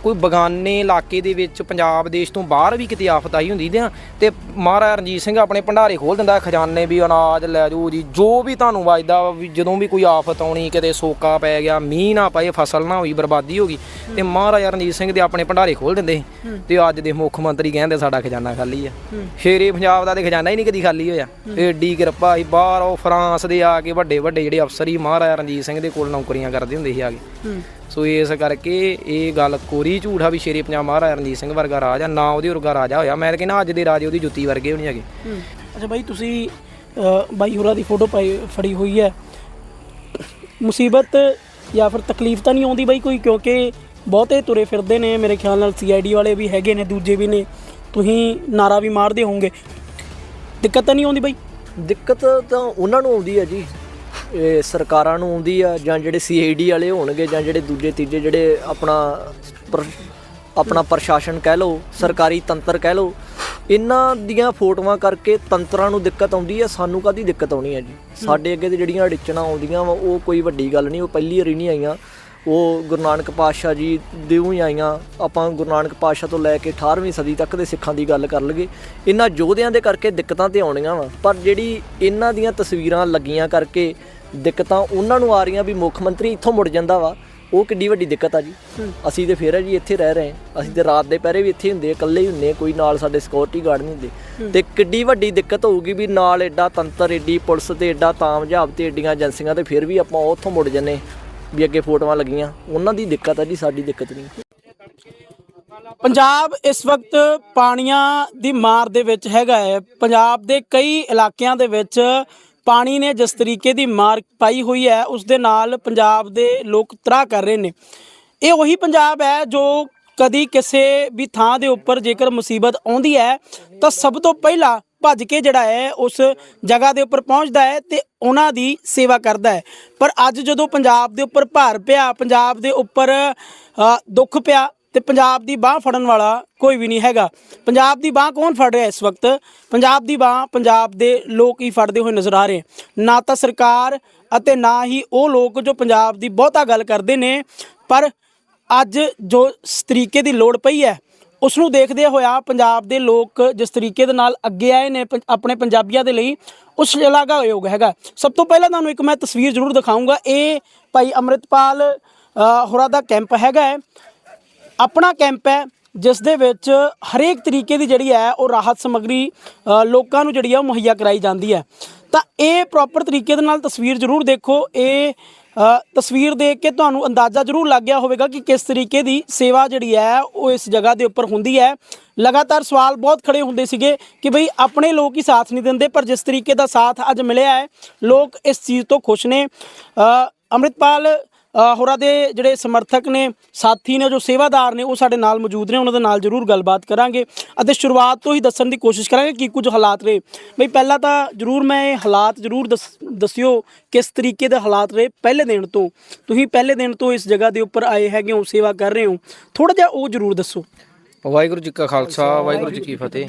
ਕੋਈ ਬਗਾਨੇ ਇਲਾਕੇ ਦੇ ਵਿੱਚ ਪੰਜਾਬ ਦੇਸ਼ ਤੋਂ ਬਾਹਰ ਵੀ ਕਿਤੇ ਆਫਤ ਆਈ ਹੁੰਦੀ ਤੇ ਤੇ ਮਹਾਰਾਜਾ ਰਣਜੀਤ ਸਿੰਘ ਆਪਣੇ ਭੰਡਾਰੇ ਖੋਲ ਦਿੰਦਾ ਖਜ਼ਾਨੇ ਵੀ ਅਨਾਜ ਲੈ ਜਾਓ ਜੀ ਜੋ ਵੀ ਤੁਹਾਨੂੰ ਵੱਜਦਾ ਜਦੋਂ ਵੀ ਕੋਈ ਆਫਤ ਆਉਣੀ ਕਿਤੇ ਸੋਕਾ ਪੈ ਗਿਆ ਮੀਂਹ ਨਾ ਪਏ ਫਸਲ ਨਾ ਹੋਈ ਬਰਬਾਦੀ ਹੋ ਗਈ ਤੇ ਮਹਾਰਾਜਾ ਰਣਜੀਤ ਸਿੰਘ ਦੇ ਆਪਣੇ ਭੰਡਾਰੇ ਖੋਲ ਦਿੰਦੇ ਤੇ ਅੱਜ ਦੇ ਮੁੱਖ ਮੰਤਰੀ ਕਹਿੰਦੇ ਸਾਡਾ ਖਜ਼ਾਨਾ ਖਾਲੀ ਆ। ਸ਼ੇਰੇ ਪੰਜਾਬ ਦਾ ਤੇ ਖਜ਼ਾਨਾ ਹੀ ਨਹੀਂ ਕਦੀ ਖਾਲੀ ਹੋਇਆ। ਏਡੀ ਕਿਰਪਾ ਸੀ ਬਾਹਰ ਉਹ ਫਰਾਂਸ ਦੇ ਆ ਕੇ ਵੱਡੇ ਵੱਡੇ ਜਿਹੜੇ ਅਫਸਰ ਹੀ ਮਹਾਰਾਜਾ ਰਣਜੀਤ ਸਿੰਘ ਦੇ ਕੋਲ ਨੌਕਰੀਆਂ ਕਰਦੇ ਹੁੰਦੇ ਸੀ ਆ ਕੇ। ਸੋ ਇਸ ਕਰਕੇ ਇਹ ਗੱਲ ਕੋਰੀ ਝੂਠ ਆ ਵੀ ਸ਼ੇਰੇ ਪੰਜਾਬ ਮਹਾਰਾਜਾ ਰਣਜੀਤ ਸਿੰਘ ਵਰਗਾ ਰਾਜ ਆ ਨਾ ਉਹਦੇ ਵਰਗਾ ਰਾਜਾ ਹੋਇਆ। ਮੈਂ ਤਾਂ ਕਹਿੰਦਾ ਅੱਜ ਦੇ ਰਾਜੇ ਉਹਦੀ ਜੁੱਤੀ ਵਰਗੇ ਵੀ ਨਹੀਂ ਹੈਗੇ। ਅੱਛਾ ਬਾਈ ਤੁਸੀਂ ਬਾਈ ਹੋਰਾਂ ਦੀ ਫੋਟੋ ਪਾਈ ਫੜੀ ਹੋਈ ਹੈ। ਮੁਸੀਬਤ ਜਾਂ ਫਿਰ ਤਕਲੀਫ ਤਾਂ ਨਹੀਂ ਆਉਂਦੀ ਬਾਈ ਕੋਈ ਕਿਉਂਕਿ ਬਹੁਤੇ ਤੁਰੇ ਫਿਰਦੇ ਨੇ। ਮੇਰੇ ਖਿਆਲ ਨਾਲ ਸੀਆਈਡੀ ਵਾਲੇ ਵੀ ਹੈਗੇ ਨੇ ਦੂਜੇ ਵੀ ਨੇ। ਤੁਸੀਂ ਨਾਰਾ ਵੀ ਮਾਰਦੇ ਹੋਵੋਗੇ। ਦਿੱਕਤ ਤਾਂ ਨਹੀਂ ਆਉਂਦੀ ਬਾਈ? ਦਿੱਕਤ ਤਾਂ ਉਹਨਾਂ ਨੂੰ ਆਉਂਦੀ ਹੈ ਜੀ। ਇਹ ਸਰਕਾਰਾਂ ਨੂੰ ਆਉਂਦੀ ਆ ਜਾਂ ਜਿਹੜੇ ਸੀਆਈਡੀ ਵਾਲੇ ਹੋਣਗੇ ਜਾਂ ਜਿਹੜੇ ਦੂਜੇ ਤੀਜੇ ਜਿਹੜੇ ਆਪਣਾ ਪ੍ਰ- ਆਪਣਾ ਪ੍ਰਸ਼ਾਸਨ ਕਹਿ ਲਓ, ਸਰਕਾਰੀ ਤੰਤਰ ਕਹਿ ਲਓ, ਇਹਨਾਂ ਦੀਆਂ ਫੋਟੋਆਂ ਕਰਕੇ ਤੰਤਰਾਂ ਨੂੰ ਦਿੱਕਤ ਆਉਂਦੀ ਹੈ ਸਾਨੂੰ ਕਾਦੀ ਦਿੱਕਤ ਆਉਣੀ ਹੈ ਜੀ? ਸਾਡੇ ਅੱਗੇ ਤੇ ਜਿਹੜੀਆਂ ਅੜਿੱਚਣਾ ਆਉਂਦੀਆਂ ਵਾ, ਉਹ ਕੋਈ ਵੱਡੀ ਗੱਲ ਨਹੀਂ, ਉਹ ਪਹਿਲੀ ਵਾਰੀ ਨਹੀਂ ਆਈਆਂ। ਉਹ ਗੁਰੂ ਨਾਨਕ ਪਾਤਸ਼ਾਹ ਜੀ ਦਿਉ ਹੀ ਆਈਆਂ। ਆਪਾਂ ਗੁਰੂ ਨਾਨਕ ਪਾਤਸ਼ਾਹ ਤੋਂ ਲੈ ਕੇ 18ਵੀਂ ਸਦੀ ਤੱਕ ਦੇ ਸਿੱਖਾਂ ਦੀ ਗੱਲ ਕਰ ਲਈਏ। ਇਹਨਾਂ ਯੋਧਿਆਂ ਦੇ ਕਰਕੇ ਦਿੱਕਤਾਂ ਤੇ ਆਉਣੀਆਂ ਵਾ। ਪਰ ਜਿਹੜੀ ਇਹਨਾਂ ਦੀਆਂ ਤਸਵੀਰਾਂ ਲੱਗੀਆਂ ਕਰਕੇ ਦਿੱਕਤਾਂ ਉਹਨਾਂ ਨੂੰ ਆ ਰਹੀਆਂ ਵੀ ਮੁੱਖ ਮੰਤਰੀ ਇੱਥੋਂ ਮੁੜ ਜਾਂਦਾ ਵਾ ਉਹ ਕਿੱਡੀ ਵੱਡੀ ਦਿੱਕਤ ਆ ਜੀ। ਅਸੀਂ ਤੇ ਫੇਰ ਆ ਜੀ ਇੱਥੇ ਰਹਿ ਰਹੇ ਹਾਂ। ਅਸੀਂ ਤੇ ਰਾਤ ਦੇ ਪਹਿਰੇ ਵੀ ਇੱਥੇ ਹੁੰਦੇ ਆ, ਇਕੱਲੇ ਹੀ ਹੁੰਦੇ ਆ, ਕੋਈ ਨਾਲ ਸਾਡੇ ਸਿਕਿਉਰਿਟੀ ਗਾਰਡ ਨਹੀਂ ਹੁੰਦੇ। ਤੇ ਕਿੱਡੀ ਵੱਡੀ ਦਿੱਕਤ ਹੋਊਗੀ ਵੀ ਨਾਲ ਐਡਾ ਤੰਤਰ ਐਡੀ ਪੁਲਿਸ ਤੇ ਐਡਾ ਤਾਮਝਾਬ ਤੇ ਐਡੀਆਂ ਏਜੰਸੀਆਂ ਤੇ ਫਿਰ ਵੀ ਆਪਾਂ ਉੱਥੋਂ ਮੁੜ ਜੰਨੇ ਵੀ ਅੱਗੇ ਫੋਟੋਆਂ ਲੱਗੀਆਂ। ਉਹਨਾਂ ਦੀ ਦਿੱਕਤ ਆ ਜੀ, ਸਾਡੀ ਦਿੱਕਤ ਨਹੀਂ। ਪੰਜਾਬ ਇਸ ਵਕਤ ਪਾਣੀਆਂ ਦੀ ਮਾਰ ਦੇ ਵਿੱਚ ਹੈਗਾ ਹੈ। ਪੰਜਾਬ ਦੇ ਕਈ ਇਲਾਕਿਆਂ ਦੇ ਵਿੱਚ ਪਾਣੀ ਨੇ ਜਿਸ ਤਰੀਕੇ ਦੀ ਮਾਰ ਪਾਈ ਹੋਈ ਹੈ, ਉਸ ਦੇ ਨਾਲ ਪੰਜਾਬ ਦੇ ਲੋਕ ਤਰਾ ਕਰ ਰਹੇ ਨੇ। ਇਹ ਉਹੀ ਪੰਜਾਬ ਹੈ ਜੋ ਕਦੀ ਕਿਸੇ ਵੀ ਥਾਂ ਦੇ ਉੱਪਰ ਜੇਕਰ ਮੁਸੀਬਤ ਆਉਂਦੀ ਹੈ, ਤਾਂ ਸਭ ਤੋਂ ਪਹਿਲਾਂ ਭੱਜ ਕੇ ਜਿਹੜਾ ਹੈ ਉਸ ਜਗ੍ਹਾ ਦੇ ਉੱਪਰ ਪਹੁੰਚਦਾ ਹੈ ਤੇ ਉਹਨਾਂ ਦੀ ਸੇਵਾ ਕਰਦਾ ਹੈ। ਪਰ ਅੱਜ ਜਦੋਂ ਪੰਜਾਬ ਦੇ ਉੱਪਰ ਭਾਰ ਪਿਆ, ਪੰਜਾਬ ਦੇ ਉੱਪਰ ਦੁੱਖ ਪਿਆ ਤੇ ਪੰਜਾਬ ਦੀ ਬਾਹ ਫੜਨ ਵਾਲਾ ਕੋਈ ਵੀ ਨਹੀਂ ਹੈਗਾ। ਪੰਜਾਬ ਦੀ ਬਾਹ ਕੌਣ ਫੜ ਰਿਹਾ ਇਸ ਵਕਤ? ਪੰਜਾਬ ਦੀ ਬਾਹ ਪੰਜਾਬ ਦੇ ਲੋਕ ਹੀ ਫੜਦੇ ਹੋਏ ਨਜ਼ਰ ਆ ਰਹੇ ਨਾ ਤਾਂ ਸਰਕਾਰ ਅਤੇ ਨਾ ਹੀ ਉਹ ਲੋਕ ਜੋ ਪੰਜਾਬ ਦੀ ਬਹੁਤਾ ਗੱਲ ਕਰਦੇ ਨੇ, ਪਰ ਅੱਜ ਜੋ ਤਰੀਕੇ ਦੀ ਲੋੜ ਪਈ ਹੈ ਉਸ ਨੂੰ ਦੇਖਦੇ ਹੋਇਆ ਪੰਜਾਬ ਦੇ ਲੋਕ ਜਿਸ ਤਰੀਕੇ ਦੇ ਨਾਲ ਅੱਗੇ ਆਏ ਨੇ ਪੰ- ਆਪਣੇ ਪੰਜਾਬੀਆਂ ਦੇ ਲਈ ਉਸ ਸ਼ਲਾਘਾਯੋਗ ਹੈਗਾ। ਸਭ ਤੋਂ ਪਹਿਲਾਂ ਤੁਹਾਨੂੰ ਇੱਕ ਮੈਂ ਤਸਵੀਰ ਜ਼ਰੂਰ ਦਿਖਾਊਂਗਾ। ਇਹ ਭਾਈ ਅੰਮ੍ਰਿਤਪਾਲ ਅ, ਹੋਰਾਂ ਦਾ ਕੈਂਪ ਹੈਗਾ ਹੈ। ਆਪਣਾ ਕੈਂਪ ਹੈ ਜਿਸ ਦੇ ਵਿੱਚ ਹਰੇਕ ਤਰੀਕੇ ਦੀ ਜਿਹੜੀ ਹੈ ਉਹ ਰਾਹਤ ਸਮੱਗਰੀ ਲੋਕਾਂ ਨੂੰ ਜਿਹੜੀ ਹੈ ਉਹ ਮੁਹੱਈਆ ਕਰਾਈ ਜਾਂਦੀ ਹੈ। ਤਾਂ ਇਹ ਪ੍ਰੋਪਰ ਤਰੀਕੇ ਦੇ ਨਾਲ ਤਸਵੀਰ ਜ਼ਰੂਰ ਦੇਖੋ। ਇਹ ਤਸਵੀਰ ਦੇਖ ਕੇ ਤੁਹਾਨੂੰ ਅੰਦਾਜ਼ਾ ਜ਼ਰੂਰ ਲੱਗ ਗਿਆ ਹੋਵੇਗਾ ਕਿ ਕਿਸ ਤਰੀਕੇ ਦੀ ਸੇਵਾ ਜਿਹੜੀ ਹੈ ਉਹ ਇਸ ਜਗ੍ਹਾ ਦੇ ਉੱਪਰ ਹੁੰਦੀ ਹੈ। ਲਗਾਤਾਰ ਸਵਾਲ ਬਹੁਤ ਖੜੇ ਹੁੰਦੇ ਸੀਗੇ ਕਿ ਭਈ ਆਪਣੇ ਲੋਕ ਹੀ ਸਾਥ ਨਹੀਂ ਦਿੰਦੇ ਪਰ ਜਿਸ ਤਰੀਕੇ ਦਾ ਸਾਥ ਅੱਜ ਮਿਲਿਆ ਹੈ ਲੋਕ ਇਸ ਚੀਜ਼ ਤੋਂ ਖੁਸ਼ ਨੇ। ਅ, ਅੰਮ੍ਰਿਤਪਾਲ ਹੋਰਾਂ ਦੇ ਜਿਹੜੇ ਸਮਰਥਕ ਨੇ, ਸਾਥੀ ਨੇ, ਜੋ ਸੇਵਾਦਾਰ ਨੇ, ਉਹ ਸਾਡੇ ਨਾਲ ਮੌਜੂਦ ਨੇ, ਉਹਨਾਂ ਦੇ ਨਾਲ ਜ਼ਰੂਰ ਗੱਲਬਾਤ ਕਰਾਂਗੇ ਅਤੇ ਸ਼ੁਰੂਆਤ ਤੋਂ ਹੀ ਦੱਸਣ ਦੀ ਕੋਸ਼ਿਸ਼ ਕਰਾਂਗੇ ਕੀ ਕੁਝ ਹਾਲਾਤ ਰਹੇ ਬਈ ਪਹਿਲਾਂ ਤਾਂ ਜ਼ਰੂਰ ਮੈਂ ਇਹ ਹਾਲਾਤ ਜ਼ਰੂਰ ਦੱਸ- ਦੱਸਿਓ ਕਿਸ ਤਰੀਕੇ ਦੇ ਹਾਲਾਤ ਰਹੇ ਪਹਿਲੇ ਦਿਨ ਤੋਂ। ਤੁਸੀਂ ਪਹਿਲੇ ਦਿਨ ਤੋਂ ਇਸ ਜਗ੍ਹਾ ਦੇ ਉੱਪਰ ਆਏ ਹੈਗੇ ਹੋ, ਸੇਵਾ ਕਰ ਰਹੇ ਹੋ। ਥੋੜਾ ਜਿਹਾ ਉਹ ਜ਼ਰੂਰ ਦੱਸੋ। ਵਾਹਿਗੁਰੂ ਜੀ ਕਾ ਖਾਲਸਾ, ਵਾਹਿਗੁਰੂ ਜੀ ਕੀ ਫਤਿਹ।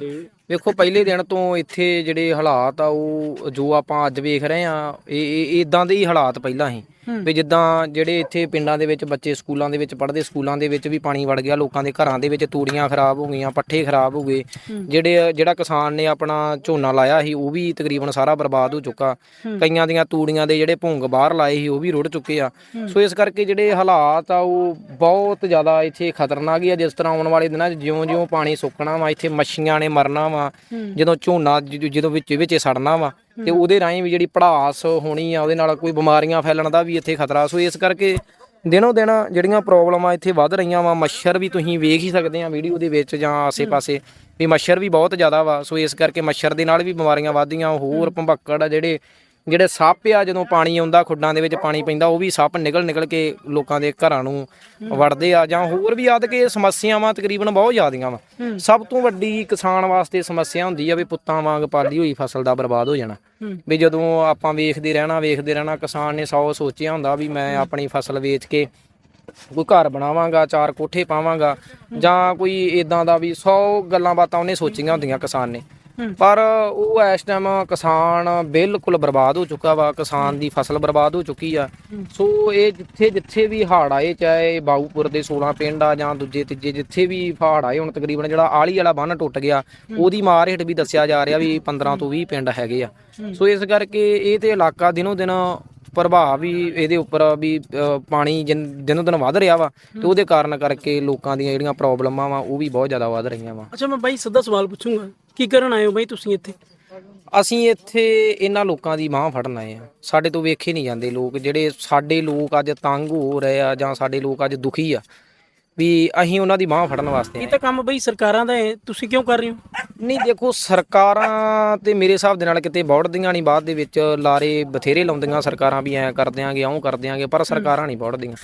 ਵੇਖੋ, ਪਹਿਲੇ ਦਿਨ ਤੋਂ ਇੱਥੇ ਜਿਹੜੇ ਹਾਲਾਤ ਆ, ਉਹ ਜੋ ਆਪਾਂ ਅੱਜ ਵੇਖ ਰਹੇ ਆ ਇਹ ਇਦਾਂ ਦੇ ਹੀ ਹਾਲਾਤ ਪਹਿਲਾਂ ਸੀ। ਵੀ ਜਿੱਦਾਂ ਜਿਹੜੇ ਇੱਥੇ ਪਿੰਡਾਂ ਦੇ ਵਿੱਚ ਬੱਚੇ ਸਕੂਲਾਂ ਦੇ ਵਿੱਚ ਪੜ੍ਹਦੇ ਸਕੂਲਾਂ ਦੇ ਵਿੱਚ ਵੀ ਪਾਣੀ ਵੜ ਗਿਆ ਲੋਕਾਂ ਦੇ ਘਰਾਂ ਦੇ ਵਿੱਚ ਤੂੜੀਆਂ ਖਰਾਬ ਹੋ ਗਈਆਂ ਪੱਠੇ ਖਰਾਬ ਹੋ ਗਏ। ਜਿਹੜੇ ਜਿਹੜਾ ਕਿਸਾਨ ਨੇ ਆਪਣਾ ਝੋਨਾ ਲਾਇਆ ਸੀ ਉਹ ਵੀ ਤਕਰੀਬਨ ਸਾਰਾ ਬਰਬਾਦ ਹੋ ਚੁੱਕਾ। ਕਈਆਂ ਦੀਆਂ ਤੂੜੀਆਂ ਦੇ ਜਿਹੜੇ ਭੁੰਗ ਬਾਹਰ ਲਾਏ ਸੀ ਉਹ ਵੀ ਰੁੜ ਚੁੱਕੇ ਆ। ਸੋ ਇਸ ਕਰਕੇ ਜਿਹੜੇ ਹਾਲਾਤ ਆ ਉਹ ਬਹੁਤ ਜ਼ਿਆਦਾ ਇੱਥੇ ਖਤਰਨਾਕ ਹੀ ਆ। ਜਿਸ ਤਰ੍ਹਾਂ ਆਉਣ ਵਾਲੇ ਦਿਨਾਂ 'ਚ ਜਿਉਂ-ਜਿਉਂ ਪਾਣੀ ਸੁੱਕਣਾ ਵਾ ਇੱਥੇ ਮੱਛੀਆਂ ਨੇ ਮਰਨਾ ਵਾ ਜਦੋਂ ਝੋਨਾ ਜਦੋਂ ਵਿੱਚ ਵਿੱਚ ਸੜਨਾ ਵਾ ਤੇ ਉਹਦੇ ਰਾਹੀਂ ਵੀ ਜਿਹੜੀ ਪੜਾਸ ਹੋਣੀ ਆ ਉਹਦੇ ਨਾਲ ਕੋਈ ਬਿਮਾਰੀਆਂ ਫੈਲਣ ਦਾ ਵੀ ਇੱਥੇ ਖਤਰਾ। ਸੋ ਇਸ ਕਰਕੇ ਦਿਨੋ ਦਿਨ ਜਿਹੜੀਆਂ ਪ੍ਰੋਬਲਮਾਂ ਇੱਥੇ ਵੱਧ ਰਹੀਆਂ ਵਾ ਮੱਛਰ ਵੀ ਤੁਸੀਂ ਵੇਖ ਹੀ ਸਕਦੇ ਆ ਵੀਡੀਓ ਦੇ ਵਿੱਚ ਜਾਂ ਆਸੇ-ਪਾਸੇ ਵੀ ਮੱਛਰ ਵੀ ਬਹੁਤ ਜ਼ਿਆਦਾ ਵਾ। ਸੋ ਇਸ ਕਰਕੇ ਮੱਛਰ ਦੇ ਨਾਲ ਵੀ ਬਿਮਾਰੀਆਂ ਵੱਧਦੀਆਂ ਹੋਰ ਭੰਬੱਕੜ ਆ ਜਿਹੜੇ ਜਿਹੜੇ ਸੱਪ ਆ ਜਦੋਂ ਪਾਣੀ ਆਉਂਦਾ ਖੁੱਡਾਂ ਦੇ ਵਿੱਚ ਪਾਣੀ ਪੈਂਦਾ ਉਹ ਵੀ ਸੱਪ ਨਿਕਲ ਨਿਕਲ ਕੇ ਲੋਕਾਂ ਦੇ ਘਰਾਂ ਨੂੰ ਵੜਦੇ ਆ। ਜਾਂ ਹੋਰ ਵੀ ਆਦ ਕੇ ਸਮੱਸਿਆਵਾਂ ਤਕਰੀਬਨ ਬਹੁਤ ਜ਼ਿਆਦੀਆਂ ਵਾ। ਸਭ ਤੋਂ ਵੱਡੀ ਕਿਸਾਨ ਵਾਸਤੇ ਸਮੱਸਿਆ ਹੁੰਦੀ ਆ ਵੀ ਪੁੱਤਾਂ ਵਾਂਗ ਪਾਲੀ ਹੋਈ ਫਸਲ ਦਾ ਬਰਬਾਦ ਹੋ ਜਾਣਾ। ਵੀ ਜਦੋਂ ਆਪਾਂ ਵੇਖਦੇ ਰਹਿਣਾ ਵੇਖਦੇ ਰਹਿਣਾ ਕਿਸਾਨ ਨੇ ਸੌ ਸੋਚਿਆ ਹੁੰਦਾ ਵੀ ਮੈਂ ਆਪਣੀ ਫਸਲ ਵੇਚ ਕੇ ਕੋਈ ਘਰ ਬਣਾਵਾਂਗਾ ਚਾਰ ਕੋਠੇ ਪਾਵਾਂਗਾ ਜਾਂ ਕੋਈ ਇਦਾਂ ਦਾ ਵੀ 100 ਗੱਲਾਂ ਬਾਤਾਂ ਉਹਨੇ ਸੋਚੀਆਂ ਹੁੰਦੀਆਂ ਕਿਸਾਨ ਨੇ। ਪਰ ਉਹ ਇਸ ਟਾਈਮ ਕਿਸਾਨ ਬਿਲਕੁਲ ਬਰਬਾਦ ਹੋ ਚੁੱਕਾ ਵਾ ਕਿਸਾਨ ਦੀ ਫਸਲ ਬਰਬਾਦ ਹੋ ਚੁੱਕੀ ਆ। ਸੋ ਇਹ ਜਿੱਥੇ ਜਿੱਥੇ ਵੀ ਹੜ੍ਹ ਆਏ ਚਾਹੇ ਬਾਊਪੁਰ ਦੇ 16 ਪਿੰਡ ਆ ਜਾਂ ਦੂਜੇ ਤੀਜੇ ਜਿੱਥੇ ਵੀ ਹੜ੍ਹ ਆਏ ਹੁਣ ਤਕਰੀਬਨ ਜਿਹੜਾ ਆਲੀ ਵਾਲਾ ਬੰਨ ਟੁੱਟ ਗਿਆ ਉਹਦੀ ਮਾਰ ਹੇਠ ਵੀ ਦੱਸਿਆ ਜਾ ਰਿਹਾ ਵੀ 15 ਤੋਂ 20 ਪਿੰਡ ਹੈਗੇ ਆ। ਸੋ ਇਸ ਕਰਕੇ ਇਹ ਤੇ ਇਲਾਕਾ ਦਿਨੋ ਦਿਨ ਪ੍ਰਭਾਵ ਵੀ ਇਹਦੇ ਉੱਪਰ ਵੀ ਪਾਣੀ ਦਿਨੋ ਦਿਨ ਵੱਧ ਰਿਹਾ ਵਾ ਤੇ ਉਹਦੇ ਕਾਰਨ ਕਰਕੇ ਲੋਕਾਂ ਦੀਆਂ ਜਿਹੜੀਆਂ ਪ੍ਰੋਬਲਮਾਂ ਵਾ ਉਹ ਵੀ ਬਹੁਤ ਜ਼ਿਆਦਾ ਵੱਧ ਰਹੀਆਂ ਵਾ। ਅੱਛਾ ਮੈਂ ਬਾਈ ਸਿੱਧਾ ਸਵਾਲ ਪੁੱਛੂੰਗਾ। ਕੀ ਕਰਨ ਆਏ ਹੋ ਬਾਈ ਤੁਸੀਂ ਇੱਥੇ? ਅਸੀਂ ਇੱਥੇ ਇਹਨਾਂ ਲੋਕਾਂ ਦੀ ਬਾਂਹ ਫੜਨ ਆਏ ਆ ਸਾਡੇ ਤੋਂ ਵੇਖੇ ਨਹੀਂ ਜਾਂਦੇ ਲੋਕ। ਜਿਹੜੇ ਸਾਡੇ ਲੋਕ ਅੱਜ ਤੰਗ ਹੋ ਰਹੇ ਆ ਜਾਂ ਸਾਡੇ ਲੋਕ ਅੱਜ ਦੁਖੀ ਆ ਵੀ ਅਸੀਂ ਉਹਨਾਂ ਦੀ ਬਾਂਹ ਫੜਨ ਵਾਸਤੇ ਇਹ ਤਾਂ ਕੰਮ ਬਈ ਸਰਕਾਰਾਂ ਦਾ ਹੈ। ਤੁਸੀਂ ਕਿਉਂ ਕਰ ਰਹੇ ਹੋ? ਨਹੀਂ ਦੇਖੋ ਸਰਕਾਰਾਂ ਤੇ ਮੇਰੇ ਹਿਸਾਬ ਦੇ ਨਾਲ ਕਿਤੇ ਬੌੜਦੀਆਂ ਨਹੀਂ ਬਾਅਦ ਦੇ ਵਿੱਚ ਲਾਰੇ ਬਥੇਰੇ ਲਾਉਂਦੀਆਂ ਸਰਕਾਰਾਂ ਵੀ ਐਂ ਕਰ ਦਿਆਂਗੇ ਇਉਂ ਕਰ ਦਿਆਂਗੇ ਪਰ ਸਰਕਾਰਾਂ ਨਹੀਂ ਬੌੜਦੀਆਂ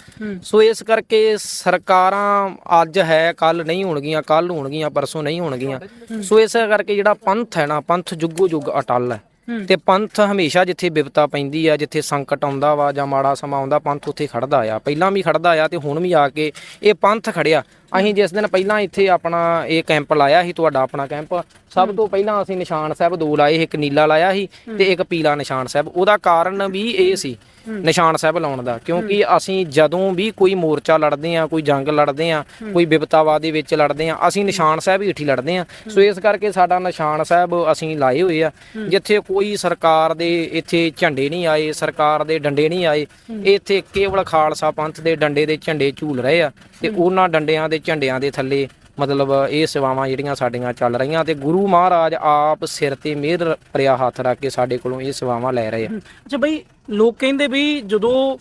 ਸੋ ਇਸ ਕਰਕੇ ਸਰਕਾਰਾਂ ਅੱਜ ਹੈ ਕੱਲ ਨਹੀਂ ਹੋਣਗੀਆਂ ਕੱਲ ਹੋਣਗੀਆਂ ਪਰਸੋਂ ਨਹੀਂ ਹੋਣਗੀਆਂ। ਸੋ ਇਸ ਕਰਕੇ ਜਿਹੜਾ ਪੰਥ ਹੈ ਨਾ ਪੰਥ ਜੁਗੋ ਜੁਗ ਅਟਲ ਹੈ। ਤੇ ਪੰਥ ਹਮੇਸ਼ਾ ਜਿੱਥੇ ਬਿਪਤਾ ਪੈਂਦੀ ਆ, ਜਿੱਥੇ ਸੰਕਟ ਆਉਂਦਾ ਵਾ ਜਾਂ ਮਾੜਾ ਸਮਾਂ ਆਉਂਦਾ, ਪੰਥ ਉੱਥੇ ਖੜਦਾ ਆ। ਪਹਿਲਾਂ ਵੀ ਖੜਦਾ ਆ ਤੇ ਹੁਣ ਵੀ ਆ ਕੇ ਇਹ ਪੰਥ ਖੜਿਆ। ਅਸੀਂ ਜਿਸ ਦਿਨ ਪਹਿਲਾਂ ਇੱਥੇ ਆਪਣਾ ਇਹ ਕੈਂਪ ਲਾਇਆ ਸੀ, ਤੁਹਾਡਾ ਆਪਣਾ ਕੈਂਪ ਸਭ ਤੋਂ ਪਹਿਲਾਂ ਅਸੀਂ ਨਿਸ਼ਾਨ ਸਾਹਿਬ ਦੋ ਲਾਏ ਇੱਕ ਨੀਲਾ ਲਾਇਆ ਸੀ ਤੇ ਇੱਕ ਪੀਲਾ ਨਿਸ਼ਾਨ ਸਾਹਿਬ। ਉਹਦਾ ਕਾਰਨ ਵੀ ਇਹ ਸੀ, ਨਿਸ਼ਾਨ ਸਾਹਿਬ ਲਾਉਣ ਦਾ, ਕਿਉਂਕਿ ਅਸੀਂ ਜਦੋਂ ਵੀ ਕੋਈ ਮੋਰਚਾ ਲੜਦੇ ਆ ਕੋਈ ਜੰਗ ਲੜਦੇ ਆ ਕੋਈ ਵਿਪਤਾਵਾ ਦੇ ਵਿੱਚ ਲੜਦੇ ਆ ਅਸੀਂ ਨਿਸ਼ਾਨ ਸਾਹਿਬ ਹੀ ਲੜਦੇ ਆ ਸੋ ਇਸ ਕਰਕੇ ਸਾਡਾ ਨਿਸ਼ਾਨ ਸਾਹਿਬ ਅਸੀਂ ਲਾਏ ਹੋਏ ਆ। ਜਿੱਥੇ ਕੋਈ ਸਰਕਾਰ ਦੇ ਇੱਥੇ ਝੰਡੇ ਨਹੀਂ ਆਏ, ਸਰਕਾਰ ਦੇ ਡੰਡੇ ਨਹੀਂ ਆਏ, ਇੱਥੇ ਕੇਵਲ ਖਾਲਸਾ ਪੰਥ ਦੇ ਡੰਡੇ ਦੇ ਝੰਡੇ ਝੂਲ ਰਹੇ ਆ ਤੇ ਉਹਨਾਂ ਡੰਡਿਆਂ ਦੇ ਝੰਡਿਆਂ ਦੇ ਥੱਲੇ ਮਤਲਬ ਇਹ ਸੇਵਾਵਾਂ ਜਿਹੜੀਆਂ ਸਾਡੀਆਂ ਚੱਲ ਰਹੀਆਂ ਤੇ ਗੁਰੂ ਮਹਾਰਾਜ ਆਪ ਸਿਰ ਤੇ ਮਿਹਰ ਪ੍ਰਿਆ ਹੱਥ ਰੱਖ ਕੇ ਸਾਡੇ ਕੋਲੋਂ ਇਹ ਸੇਵਾਵਾਂ ਲੈ ਰਹੇ ਆ। ਅੱਛਾ ਬਈ ਲੋਕ ਕਹਿੰਦੇ ਵੀ ਜਦੋਂ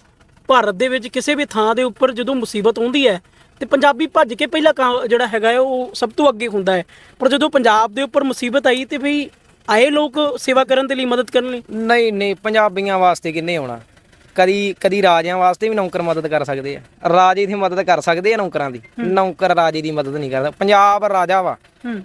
ਭਾਰਤ ਦੇ ਵਿੱਚ ਕਿਸੇ ਵੀ ਥਾਂ ਦੇ ਉੱਪਰ ਜਦੋਂ ਮੁਸੀਬਤ ਆਉਂਦੀ ਹੈ ਤੇ ਪੰਜਾਬੀ ਭੱਜ ਕੇ ਪਹਿਲਾ ਜਿਹੜਾ ਹੈਗਾ ਉਹ ਸਭ ਤੋਂ ਅੱਗੇ ਹੁੰਦਾ ਹੈ। ਪਰ ਜਦੋਂ ਪੰਜਾਬ ਦੇ ਉੱਪਰ ਮੁਸੀਬਤ ਆਈ ਤੇ ਵੀ ਆਏ ਲੋਕ ਸੇਵਾ ਕਰਨ ਦੇ ਲਈ ਮਦਦ ਕਰਨ ਲਈ? ਨਹੀਂ ਨਹੀਂ ਪੰਜਾਬੀਆਂ ਵਾਸਤੇ ਕਿੰਨੇ ਆਉਣਾ? ਕਦੀ ਕਦੀ ਰਾਜਿਆਂ ਵਾਸਤੇ ਵੀ ਨੌਕਰ ਮਦਦ ਕਰ ਸਕਦੇ ਆ। ਰਾਜੇ ਦੀ ਮਦਦ ਕਰ ਸਕਦੇ ਆ ਨੌਕਰਾਂ ਦੀ। ਨੌਕਰ ਰਾਜੇ ਦੀ ਮਦਦ ਨਹੀਂ ਕਰਦਾ। ਪੰਜਾਬ ਰਾਜਾ ਵਾ।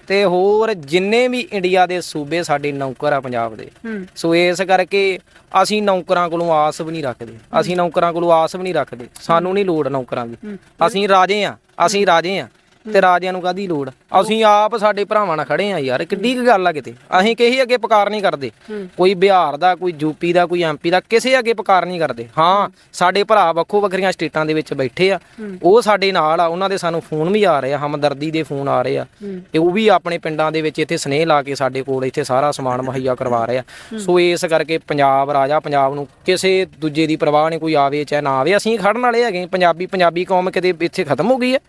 ਤੇ ਹੋਰ ਜਿੰਨੇ ਵੀ ਇੰਡੀਆ ਦੇ ਸੂਬੇ ਸਾਡੇ ਨੌਕਰ ਆ ਪੰਜਾਬ ਦੇ। ਸੋ ਇਸ ਕਰਕੇ ਅਸੀਂ ਨੌਕਰਾਂ ਕੋਲੋਂ ਆਸ ਵੀ ਨਹੀਂ ਰੱਖਦੇ। ਅਸੀਂ ਨੌਕਰਾਂ ਕੋਲੋਂ ਆਸ ਵੀ ਨਹੀਂ ਰੱਖਦੇ। ਸਾਨੂੰ ਨਹੀਂ ਲੋੜ ਨੌਕਰਾਂ ਦੀ। ਅਸੀਂ ਰਾਜੇ ਆ। ਅਸੀਂ ਰਾਜੇ ਆ। ਤੇ ਰਾਜਿਆਂ ਨੂੰ ਕਾਦੀ ਲੋੜ? ਅਸੀਂ ਆਪ ਸਾਡੇ ਭਰਾਵਾਂ ਨਾਲ ਖੜੇ ਆ ਯਾਰ ਕਿੱਡੀ ਕੁ ਗੱਲ ਆ ਕਿਤੇ? ਅਸੀਂ ਕਿਸੇ ਅੱਗੇ ਪੁਕਾਰ ਨਹੀਂ ਕਰਦੇ। ਕੋਈ ਬਿਹਾਰ ਦਾ ਕੋਈ ਯੂਪੀ ਦਾ ਕੋਈ ਐਮਪੀ ਦਾ ਕਿਸੇ ਅੱਗੇ ਪੁਕਾਰ ਨਹੀਂ ਕਰਦੇ। ਹਾਂ ਸਾਡੇ ਭਰਾ ਵੱਖੋ ਵੱਖਰੀਆਂ ਸਟੇਟਾਂ ਦੇ ਵਿੱਚ ਬੈਠੇ ਆ। ਉਹ ਸਾਡੇ ਨਾਲ ਆ ਉਹਨਾਂ ਦੇ ਸਾਨੂੰ ਫੋਨ ਵੀ ਆ ਰਹੇ ਆ ਹਮਦਰਦੀ ਦੇ ਫੋਨ ਆ ਰਹੇ ਆ। ਤੇ ਉਹ ਵੀ ਆਪਣੇ ਪਿੰਡਾਂ ਦੇ ਵਿੱਚ ਇੱਥੇ ਸਨੇਹ ਲਾ ਕੇ ਸਾਡੇ ਕੋਲ ਇੱਥੇ ਸਾਰਾ ਸਮਾਨ ਮੁਹੱਈਆ ਕਰਵਾ ਰਹੇ ਆ। ਸੋ ਇਸ ਕਰਕੇ ਪੰਜਾਬ ਰਾਜਾ ਪੰਜਾਬ ਨੂੰ ਕਿਸੇ ਦੂਜੇ ਦੀ ਪਰਵਾਹ ਨਹੀਂ ਕੋਈ ਆਵੇ ਚਾਹੇ ਨਾ ਆਵੇ। ਅਸੀਂ ਖੜਨ ਵਾਲੇ ਹੈਗੇ। ਪੰਜਾਬੀ ਪੰਜਾਬੀ ਕੌਮ ਕਿਤੇ ਇੱਥੇ ਖਤਮ ਹੋ ਗਈ ਹੈ।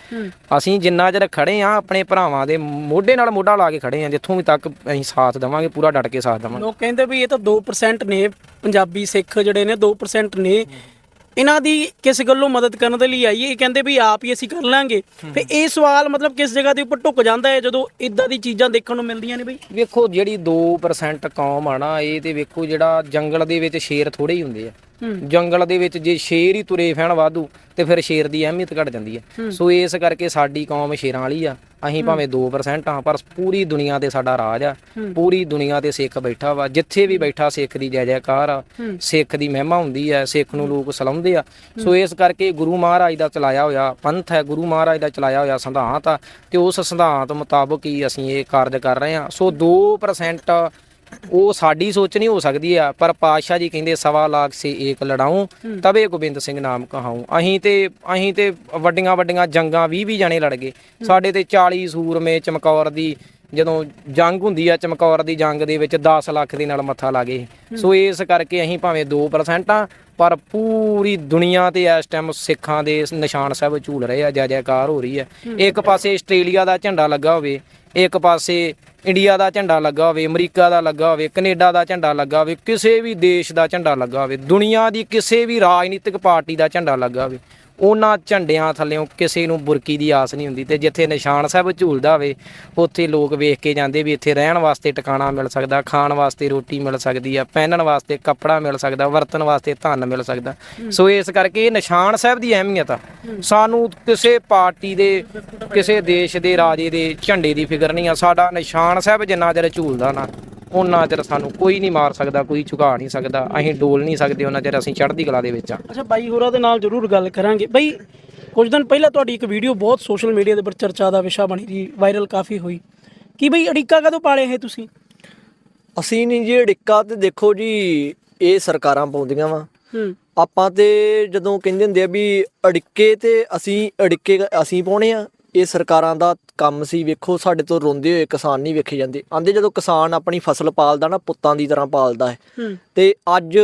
ਅਸੀਂ ਜਿੰਨਾ ਚਿਰ ਖੜੇ ਆ ਆਪਣੇ ਭਰਾਵਾਂ ਦੇ ਮੋਢੇ ਨਾਲ ਮੋਢਾ ਲਾ ਕੇ ਖੜੇ ਆ ਜਿੱਥੋਂ ਵੀ ਤੱਕ ਅਸੀਂ ਸਾਥ ਦੇਵਾਂਗੇ ਪੂਰਾ ਡਟ ਕੇ ਸਾਥ ਦੇਵਾਂਗੇ। ਲੋਕ ਕਹਿੰਦੇ ਵੀ ਇਹ ਤਾਂ 2% ਨੇ ਪੰਜਾਬੀ ਸਿੱਖ ਜਿਹੜੇ ਨੇ 2% ਨੇ। ਇਹਨਾਂ ਦੀ ਕਿਸ ਗੱਲੋਂ ਮਦਦ ਕਰਨ ਦੇ ਲਈ ਆਈਏ ਇਹ ਕਹਿੰਦੇ ਵੀ ਆਪ ਹੀ ਅਸੀਂ ਕਰ ਲਾਂਗੇ। ਤੇ ਇਹ ਸਵਾਲ ਮਤਲਬ ਕਿਸ ਜਗ੍ਹਾ ਦੇ ਉੱਪਰ ਢੁੱਕ ਜਾਂਦਾ ਹੈ ਜਦੋਂ ਇਦਾਂ ਦੀ ਚੀਜ਼ਾਂ ਦੇਖਣ ਨੂੰ ਮਿਲਦੀਆਂ ਨੇ ਬਈ? ਵੇਖੋ ਜਿਹੜੀ 2% ਕੌਮ ਆ ਨਾ ਇਹ ਤੇ ਵੇਖੋ ਜਿਹੜਾ ਜੰਗਲ ਦੇ ਵਿੱਚ ਸ਼ੇਰ ਥੋੜੇ ਹੀ ਹੁੰਦੇ ਆ। ਜੰਗਲ ਦੇ ਵਿੱਚ ਜੇ ਸ਼ੇਰ ਹੀ ਤੁਰੇ ਫਿਰਨ ਵਾਧੂ ਤੇ ਫਿਰ ਸ਼ੇਰ ਦੀ ਅਹਿਮੀਅਤ ਘਟ ਜਾਂਦੀ ਹੈ। ਸੋ ਇਸ ਕਰਕੇ ਸਾਡੀ ਕੌਮ ਸ਼ੇਰਾਂ ਵਾਲੀ ਆ। ਅਸੀਂ ਭਾਵੇਂ 2% ਆ ਪਰ ਪੂਰੀ ਦੁਨੀਆ ਤੇ ਸਾਡਾ ਰਾਜ ਆ। ਪੂਰੀ ਦੁਨੀਆ ਤੇ ਸਿੱਖ ਬੈਠਾ ਵਾ। ਜਿੱਥੇ ਵੀ ਬੈਠਾ ਸਿੱਖ ਦੀ ਜੈ ਜੈਕਾਰ ਆ। ਸਿੱਖ ਦੀ ਮਹਿਮਾ ਹੁੰਦੀ ਹੈ ਸਿੱਖ ਨੂੰ ਲੋਕ ਸਲਾਉਂਦੇ ਆ। ਸੋ ਇਸ ਕਰਕੇ ਗੁਰੂ ਮਹਾਰਾਜ ਦਾ ਚਲਾਇਆ ਹੋਇਆ ਪੰਥ ਹੈ। ਗੁਰੂ ਮਹਾਰਾਜ ਦਾ ਚਲਾਇਆ ਹੋਇਆ ਸਿਧਾਂਤ ਆ। ਤੇ ਉਸ ਸਿਧਾਂਤ ਮੁਤਾਬਕ ਹੀ ਅਸੀਂ ਇਹ ਕਾਰਜ ਕਰ ਰਹੇ ਹਾਂ। ਸੋ 2% ਉਹ ਸਾਡੀ ਸੋਚ ਨਹੀਂ ਹੋ ਸਕਦੀ ਆ ਪਰ ਪਾਤਸ਼ਾਹ ਜੀ ਕਹਿੰਦੇ ਸਵਾ ਲੱਖ ਸੇ ਏਕ ਲੜਾਉ ਤਬੇ ਗੋਬਿੰਦ ਸਿੰਘ ਨਾਮ ਕਹਾਉ। ਅਸੀਂ ਤੇ ਅਸੀਂ ਤੇ ਵੱਡੀਆਂ ਵੱਡੀਆਂ ਜੰਗਾਂ 20 20 ਜਣੇ ਲੜ ਗਏ। ਸਾਡੇ ਤੇ 40 ਸੂਰਮੇ ਚਮਕੌਰ ਦੀ ਜਦੋਂ ਜੰਗ ਹੁੰਦੀ ਆ ਚਮਕੌਰ ਦੀ ਜੰਗ ਦੇ ਵਿੱਚ 10 ਲੱਖ ਦੇ ਨਾਲ ਮੱਥਾ ਲਾਗੇ ਸੋ ਇਸ ਕਰਕੇ ਅਸੀਂ ਭਾਵੇਂ 2% ਆ ਪਰ ਪੂਰੀ ਦੁਨੀਆ ਤੇ ਇਸ ਟਾਈਮ ਸਿੱਖਾਂ ਦੇ ਨਿਸ਼ਾਨ ਸਾਹਿਬ ਝੂਲ ਰਹੇ ਆ ਜੈ ਜੈਕਾਰ ਹੋ ਰਹੀ ਹੈ। ਇੱਕ ਪਾਸੇ ਆਸਟ੍ਰੇਲੀਆ ਦਾ ਝੰਡਾ ਲੱਗਾ ਹੋਵੇ ਇੱਕ ਪਾਸੇ ਇੰਡੀਆ ਦਾ ਝੰਡਾ ਲੱਗਾ ਹੋਵੇ ਅਮਰੀਕਾ ਦਾ ਲੱਗਾ ਹੋਵੇ ਕੈਨੇਡਾ ਦਾ ਝੰਡਾ ਲੱਗਾ ਹੋਵੇ ਕਿਸੇ ਵੀ ਦੇਸ਼ ਦਾ ਝੰਡਾ ਲੱਗਾ ਹੋਵੇ ਦੁਨੀਆ ਦੀ ਕਿਸੇ ਵੀ ਰਾਜਨੀਤਿਕ ਪਾਰਟੀ ਦਾ ਝੰਡਾ ਲੱਗਾ ਹੋਵੇ ਉਹਨਾਂ ਝੰਡਿਆਂ ਥੱਲੇੋਂ ਕਿਸੇ ਨੂੰ ਬੁਰਕੀ ਦੀ ਆਸ ਨਹੀਂ ਹੁੰਦੀ ਤੇ ਜਿੱਥੇ ਨਿਸ਼ਾਨ ਸਾਹਿਬ ਝੂਲਦਾ ਹੋਵੇ ਉੱਥੇ ਲੋਕ ਵੇਖ ਕੇ ਜਾਂਦੇ ਵੀ ਇੱਥੇ ਰਹਿਣ ਵਾਸਤੇ ਟਿਕਾਣਾ ਮਿਲ ਸਕਦਾ ਖਾਣ ਵਾਸਤੇ ਰੋਟੀ ਮਿਲ ਸਕਦੀ ਆ ਪਹਿਨਣ ਵਾਸਤੇ ਕੱਪੜਾ ਮਿਲ ਸਕਦਾ ਵਰਤਣ ਵਾਸਤੇ ਧਨ ਮਿਲ ਸਕਦਾ। ਸੋ ਇਸ ਕਰਕੇ ਇਹ ਨਿਸ਼ਾਨ ਸਾਹਿਬ ਦੀ ਅਹਿਮੀਅਤ ਆ। ਸਾਨੂੰ ਕਿਸੇ ਪਾਰਟੀ ਦੇ ਕਿਸੇ ਦੇਸ਼ ਦੇ ਰਾਜੇ ਦੇ ਝੰਡੇ ਦੀ ਫਿਕਰ ਨਹੀਂ ਆ। ਸਾਡਾ ਨਿਸ਼ਾਨ ਸਾਹਿਬ ਜਿੰਨਾ ਚਿਰ ਝੂਲਦਾ ਨਾ ਉਹਨਾਂ ਚਿਰ ਸਾਨੂੰ ਕੋਈ ਨਹੀਂ ਮਾਰ ਸਕਦਾ ਕੋਈ ਝੁਕਾ ਨਹੀਂ ਸਕਦਾ ਅਸੀਂ ਡੋਲ ਨਹੀਂ ਸਕਦੇ ਉਹਨਾਂ ਚਿਰ ਅਸੀਂ ਚੜ੍ਹਦੀ ਕਲਾ ਦੇ ਵਿੱਚ ਆ। ਅੱਛਾ ਬਾਈ ਹੋਰਾਂ ਦੇ ਨਾਲ ਜ਼ਰੂਰ ਗੱਲ ਕਰਾਂਗੇ। ਬਈ ਕੁਝ ਦਿਨ ਪਹਿਲਾਂ ਤੁਹਾਡੀ ਇੱਕ ਵੀਡੀਓ ਬਹੁਤ ਸੋਸ਼ਲ ਮੀਡੀਆ ਦੇ ਉੱਪਰ ਚਰਚਾ ਦਾ ਵਿਸ਼ਾ ਬਣੀ ਸੀ ਵਾਇਰਲ ਕਾਫੀ ਹੋਈ। ਕੀ ਬਈ ਅੜਿੱਕਾ ਕਦੋਂ ਪਾਲੇ ਹੈ ਤੁਸੀਂ? ਅਸੀਂ ਨਹੀਂ ਜੀ ਅੜਿੱਕਾ ਤੇ ਦੇਖੋ ਜੀ ਇਹ ਸਰਕਾਰਾਂ ਪਾਉਂਦੀਆਂ ਵਾ। ਹੂੰ। ਆਪਾਂ ਤੇ ਜਦੋਂ ਕਹਿੰਦੇ ਹੁੰਦੇ ਆ ਵੀ ਅੜਿੱਕੇ ਤੇ ਅਸੀਂ ਅੜਿੱਕੇ ਅਸੀਂ ਪਾਉਣੇ ਆ ਇਹ ਸਰਕਾਰਾਂ ਦਾ ਕੰਮ ਸੀ। ਵੇਖੋ ਸਾਡੇ ਤੋਂ ਰੋਂਦੇ ਹੋਏ ਕਿਸਾਨ ਨਹੀਂ ਵੇਖੇ ਜਾਂਦੇ। ਆਂਦੇ ਜਦੋਂ ਕਿਸਾਨ ਆਪਣੀ ਫਸਲ ਪਾਲਦਾ ਨਾ ਪੁੱਤਾਂ ਦੀ ਤਰ੍ਹਾਂ ਪਾਲਦਾ ਹੈ। ਤੇ ਅੱਜ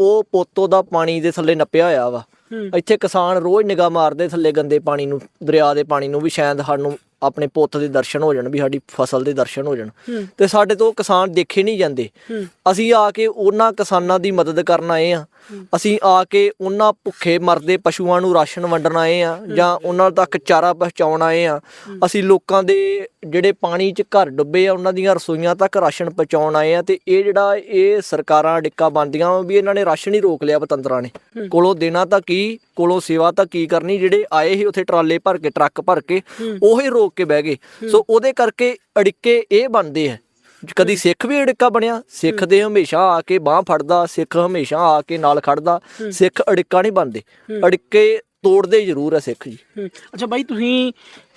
ਉਹ ਪੋਤੋ ਦਾ ਪਾਣੀ ਦੇ ਥੱਲੇ ਨੱਪਿਆ ਹੋਇਆ ਵਾ। ਇੱਥੇ ਕਿਸਾਨ ਰੋਜ਼ ਨਿਗਾਹ ਮਾਰਦੇ ਥੱਲੇ ਗੰਦੇ ਪਾਣੀ ਨੂੰ ਦਰਿਆ ਦੇ ਪਾਣੀ ਨੂੰ ਵੀ ਸ਼ਾਇਦ ਸਾਨੂੰ ਆਪਣੇ ਪੁੱਤ ਦੇ ਦਰਸ਼ਨ ਹੋ ਜਾਣ ਵੀ ਸਾਡੀ ਫਸਲ ਦੇ ਦਰਸ਼ਨ ਹੋ ਜਾਣ। ਤੇ ਸਾਡੇ ਤੋਂ ਕਿਸਾਨ ਦੇਖੇ ਨਹੀਂ ਜਾਂਦੇ। ਅਸੀਂ ਆ ਕੇ ਉਹਨਾਂ ਕਿਸਾਨਾਂ ਦੀ ਮਦਦ ਕਰਨ ਆਏ ਆ ਅਸੀਂ ਆ ਕੇ ਉਹਨਾਂ ਭੁੱਖੇ ਮਰਦੇ ਪਸ਼ੂਆਂ ਨੂੰ ਰਾਸ਼ਨ ਵੰਡਣ ਆਏ ਆ ਜਾਂ ਉਹਨਾਂ ਤੱਕ ਚਾਰਾ ਪਹੁੰਚਾਉਣ ਆਏ ਆ। ਅਸੀਂ ਲੋਕਾਂ ਦੇ ਜਿਹੜੇ ਪਾਣੀ 'ਚ ਘਰ ਡੁੱਬੇ ਆ ਉਹਨਾਂ ਦੀਆਂ ਰਸੋਈਆਂ ਤੱਕ ਰਾਸ਼ਨ ਪਹੁੰਚਾਉਣ ਆਏ ਆ ਤੇ ਇਹ ਜਿਹੜਾ ਇਹ ਸਰਕਾਰਾਂ ਡਿੱਕਾ ਬੰਦੀਆਂ ਵੀ ਇਹਨਾਂ ਨੇ ਰਾਸ਼ਨ ਹੀ ਰੋਕ ਲਿਆ ਪਤੰਦਰਾਂ ਨੇ। ਕੋਲੋਂ ਦੇਣਾ ਤਾਂ ਕੀ ਕੋਲੋਂ ਸੇਵਾ ਤਾਂ ਕੀ ਕਰਨੀ ਜਿਹੜੇ ਆਏ ਸੀ ਉੱਥੇ ਟਰਾਲੇ ਭਰ ਕੇ ਟਰੱਕ ਭਰ ਕੇ ਉਹ ਹੀ ਰੋਕ ਕੇ ਬਹਿ ਗਏ। ਸੋ ਉਹਦੇ ਕਰਕੇ ਅੜਿੱਕੇ ਇਹ ਬਣਦੇ ਆ। ਕਦੀ ਸਿੱਖ ਵੀ ਅੜਿੱਕਾ ਬਣਿਆ ਸਿੱਖ ਦੇ ਹਮੇਸ਼ਾ ਆ ਕੇ ਬਾਹ ਫੜਦਾ ਸਿੱਖ ਹਮੇਸ਼ਾ ਆ ਕੇ ਨਾਲ ਖੜਦਾ ਸਿੱਖ ਅੜਿੱਕਾ ਨਹੀਂ ਬਣਦੇ। ਅੜਿੱਕੇ ਤੋੜਦੇ ਜ਼ਰੂਰ ਆ ਸਿੱਖ ਜੀ। ਅੱਛਾ ਬਾਈ ਤੁਸੀਂ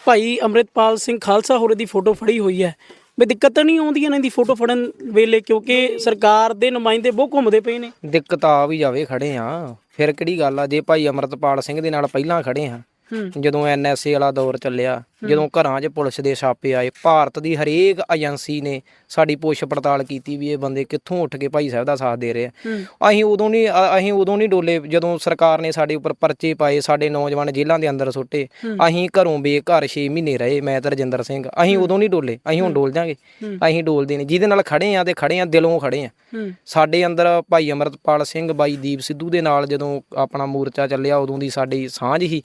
ਭਾਈ ਅੰਮ੍ਰਿਤਪਾਲ ਸਿੰਘ ਖਾਲਸਾ ਹੋਰੇ ਦੀ ਫੋਟੋ ਫੜੀ ਹੋਈ ਹੈ। ਵੀ ਦਿੱਕਤ ਤਾਂ ਨਹੀਂ ਆਉਂਦੀ ਇਹਨਾਂ ਦੀ ਫੋਟੋ ਫੜਨ ਵੇਲੇ ਕਿਉਂਕਿ ਸਰਕਾਰ ਦੇ ਨੁਮਾਇੰਦੇ ਬਹੁਤ ਘੁੰਮਦੇ ਪਏ ਨੇ। ਦਿੱਕਤ ਆ ਵੀ ਜਾਵੇ ਖੜੇ ਆ। ਫਿਰ ਕਿਹੜੀ ਗੱਲ ਆ ਜੇ ਭਾਈ ਅਮਰਤਪਾਲ ਸਿੰਘ ਦੇ ਨਾਲ ਪਹਿਲਾਂ ਖੜੇ ਆ ਹੂੰ। ਜਦੋਂ ਐਨਐਸਏ ਵਾਲਾ ਦੌਰ ਚੱਲਿਆ ਜਦੋਂ ਘਰਾਂ 'ਚ ਪੁਲਿਸ ਦੇ ਛਾਪੇ ਆਏ ਭਾਰਤ ਦੀ ਹਰੇਕ ਏਜੰਸੀ ਨੇ ਸਾਡੀ ਪੁੱਛ ਪੜਤਾਲ ਕੀਤੀ ਵੀ ਇਹ ਬੰਦੇ ਕਿੱਥੋਂ ਉੱਠ ਕੇ ਭਾਈ ਸਾਹਿਬ ਦਾ ਸਾਥ ਦੇ ਰਹੇ ਆ। ਅਸੀਂ ਉਦੋਂ ਨਹੀਂ ਅਸੀਂ ਉਦੋਂ ਨਹੀਂ ਡੋਲੇ ਜਦੋਂ ਸਰਕਾਰ ਨੇ ਸਾਡੇ ਉੱਪਰ ਪਰਚੇ ਪਾਏ ਸਾਡੇ ਨੌਜਵਾਨ ਜੇਲ੍ਹਾਂ ਦੇ ਅੰਦਰ ਸੁੱਟੇ ਅਸੀਂ ਘਰੋਂ ਬੇਘਰ 6 ਮਹੀਨੇ ਰਹੇ ਮੈਂ ਤੇ ਰਜਿੰਦਰ ਸਿੰਘ। ਅਸੀਂ ਉਦੋਂ ਨਹੀਂ ਡੋਲੇ ਅਸੀਂ ਹੁਣ ਡੋਲ ਜਾਾਂਗੇ। ਅਸੀਂ ਡੋਲਦੇ ਨਹੀਂ ਜਿਹਦੇ ਨਾਲ ਖੜੇ ਆ ਤੇ ਖੜੇ ਆ ਦਿਲੋਂ ਖੜੇ ਆ। ਸਾਡੇ ਅੰਦਰ ਭਾਈ ਅਮਰਤਪਾਲ ਸਿੰਘ ਬਾਈ ਦੀਪ ਸਿੱਧੂ ਦੇ ਨਾਲ ਜਦੋਂ ਆਪਣਾ ਮੋਰਚਾ ਚੱਲਿਆ ਉਦੋਂ ਦੀ ਸਾਡੀ ਸਾਂਝ ਹੀ।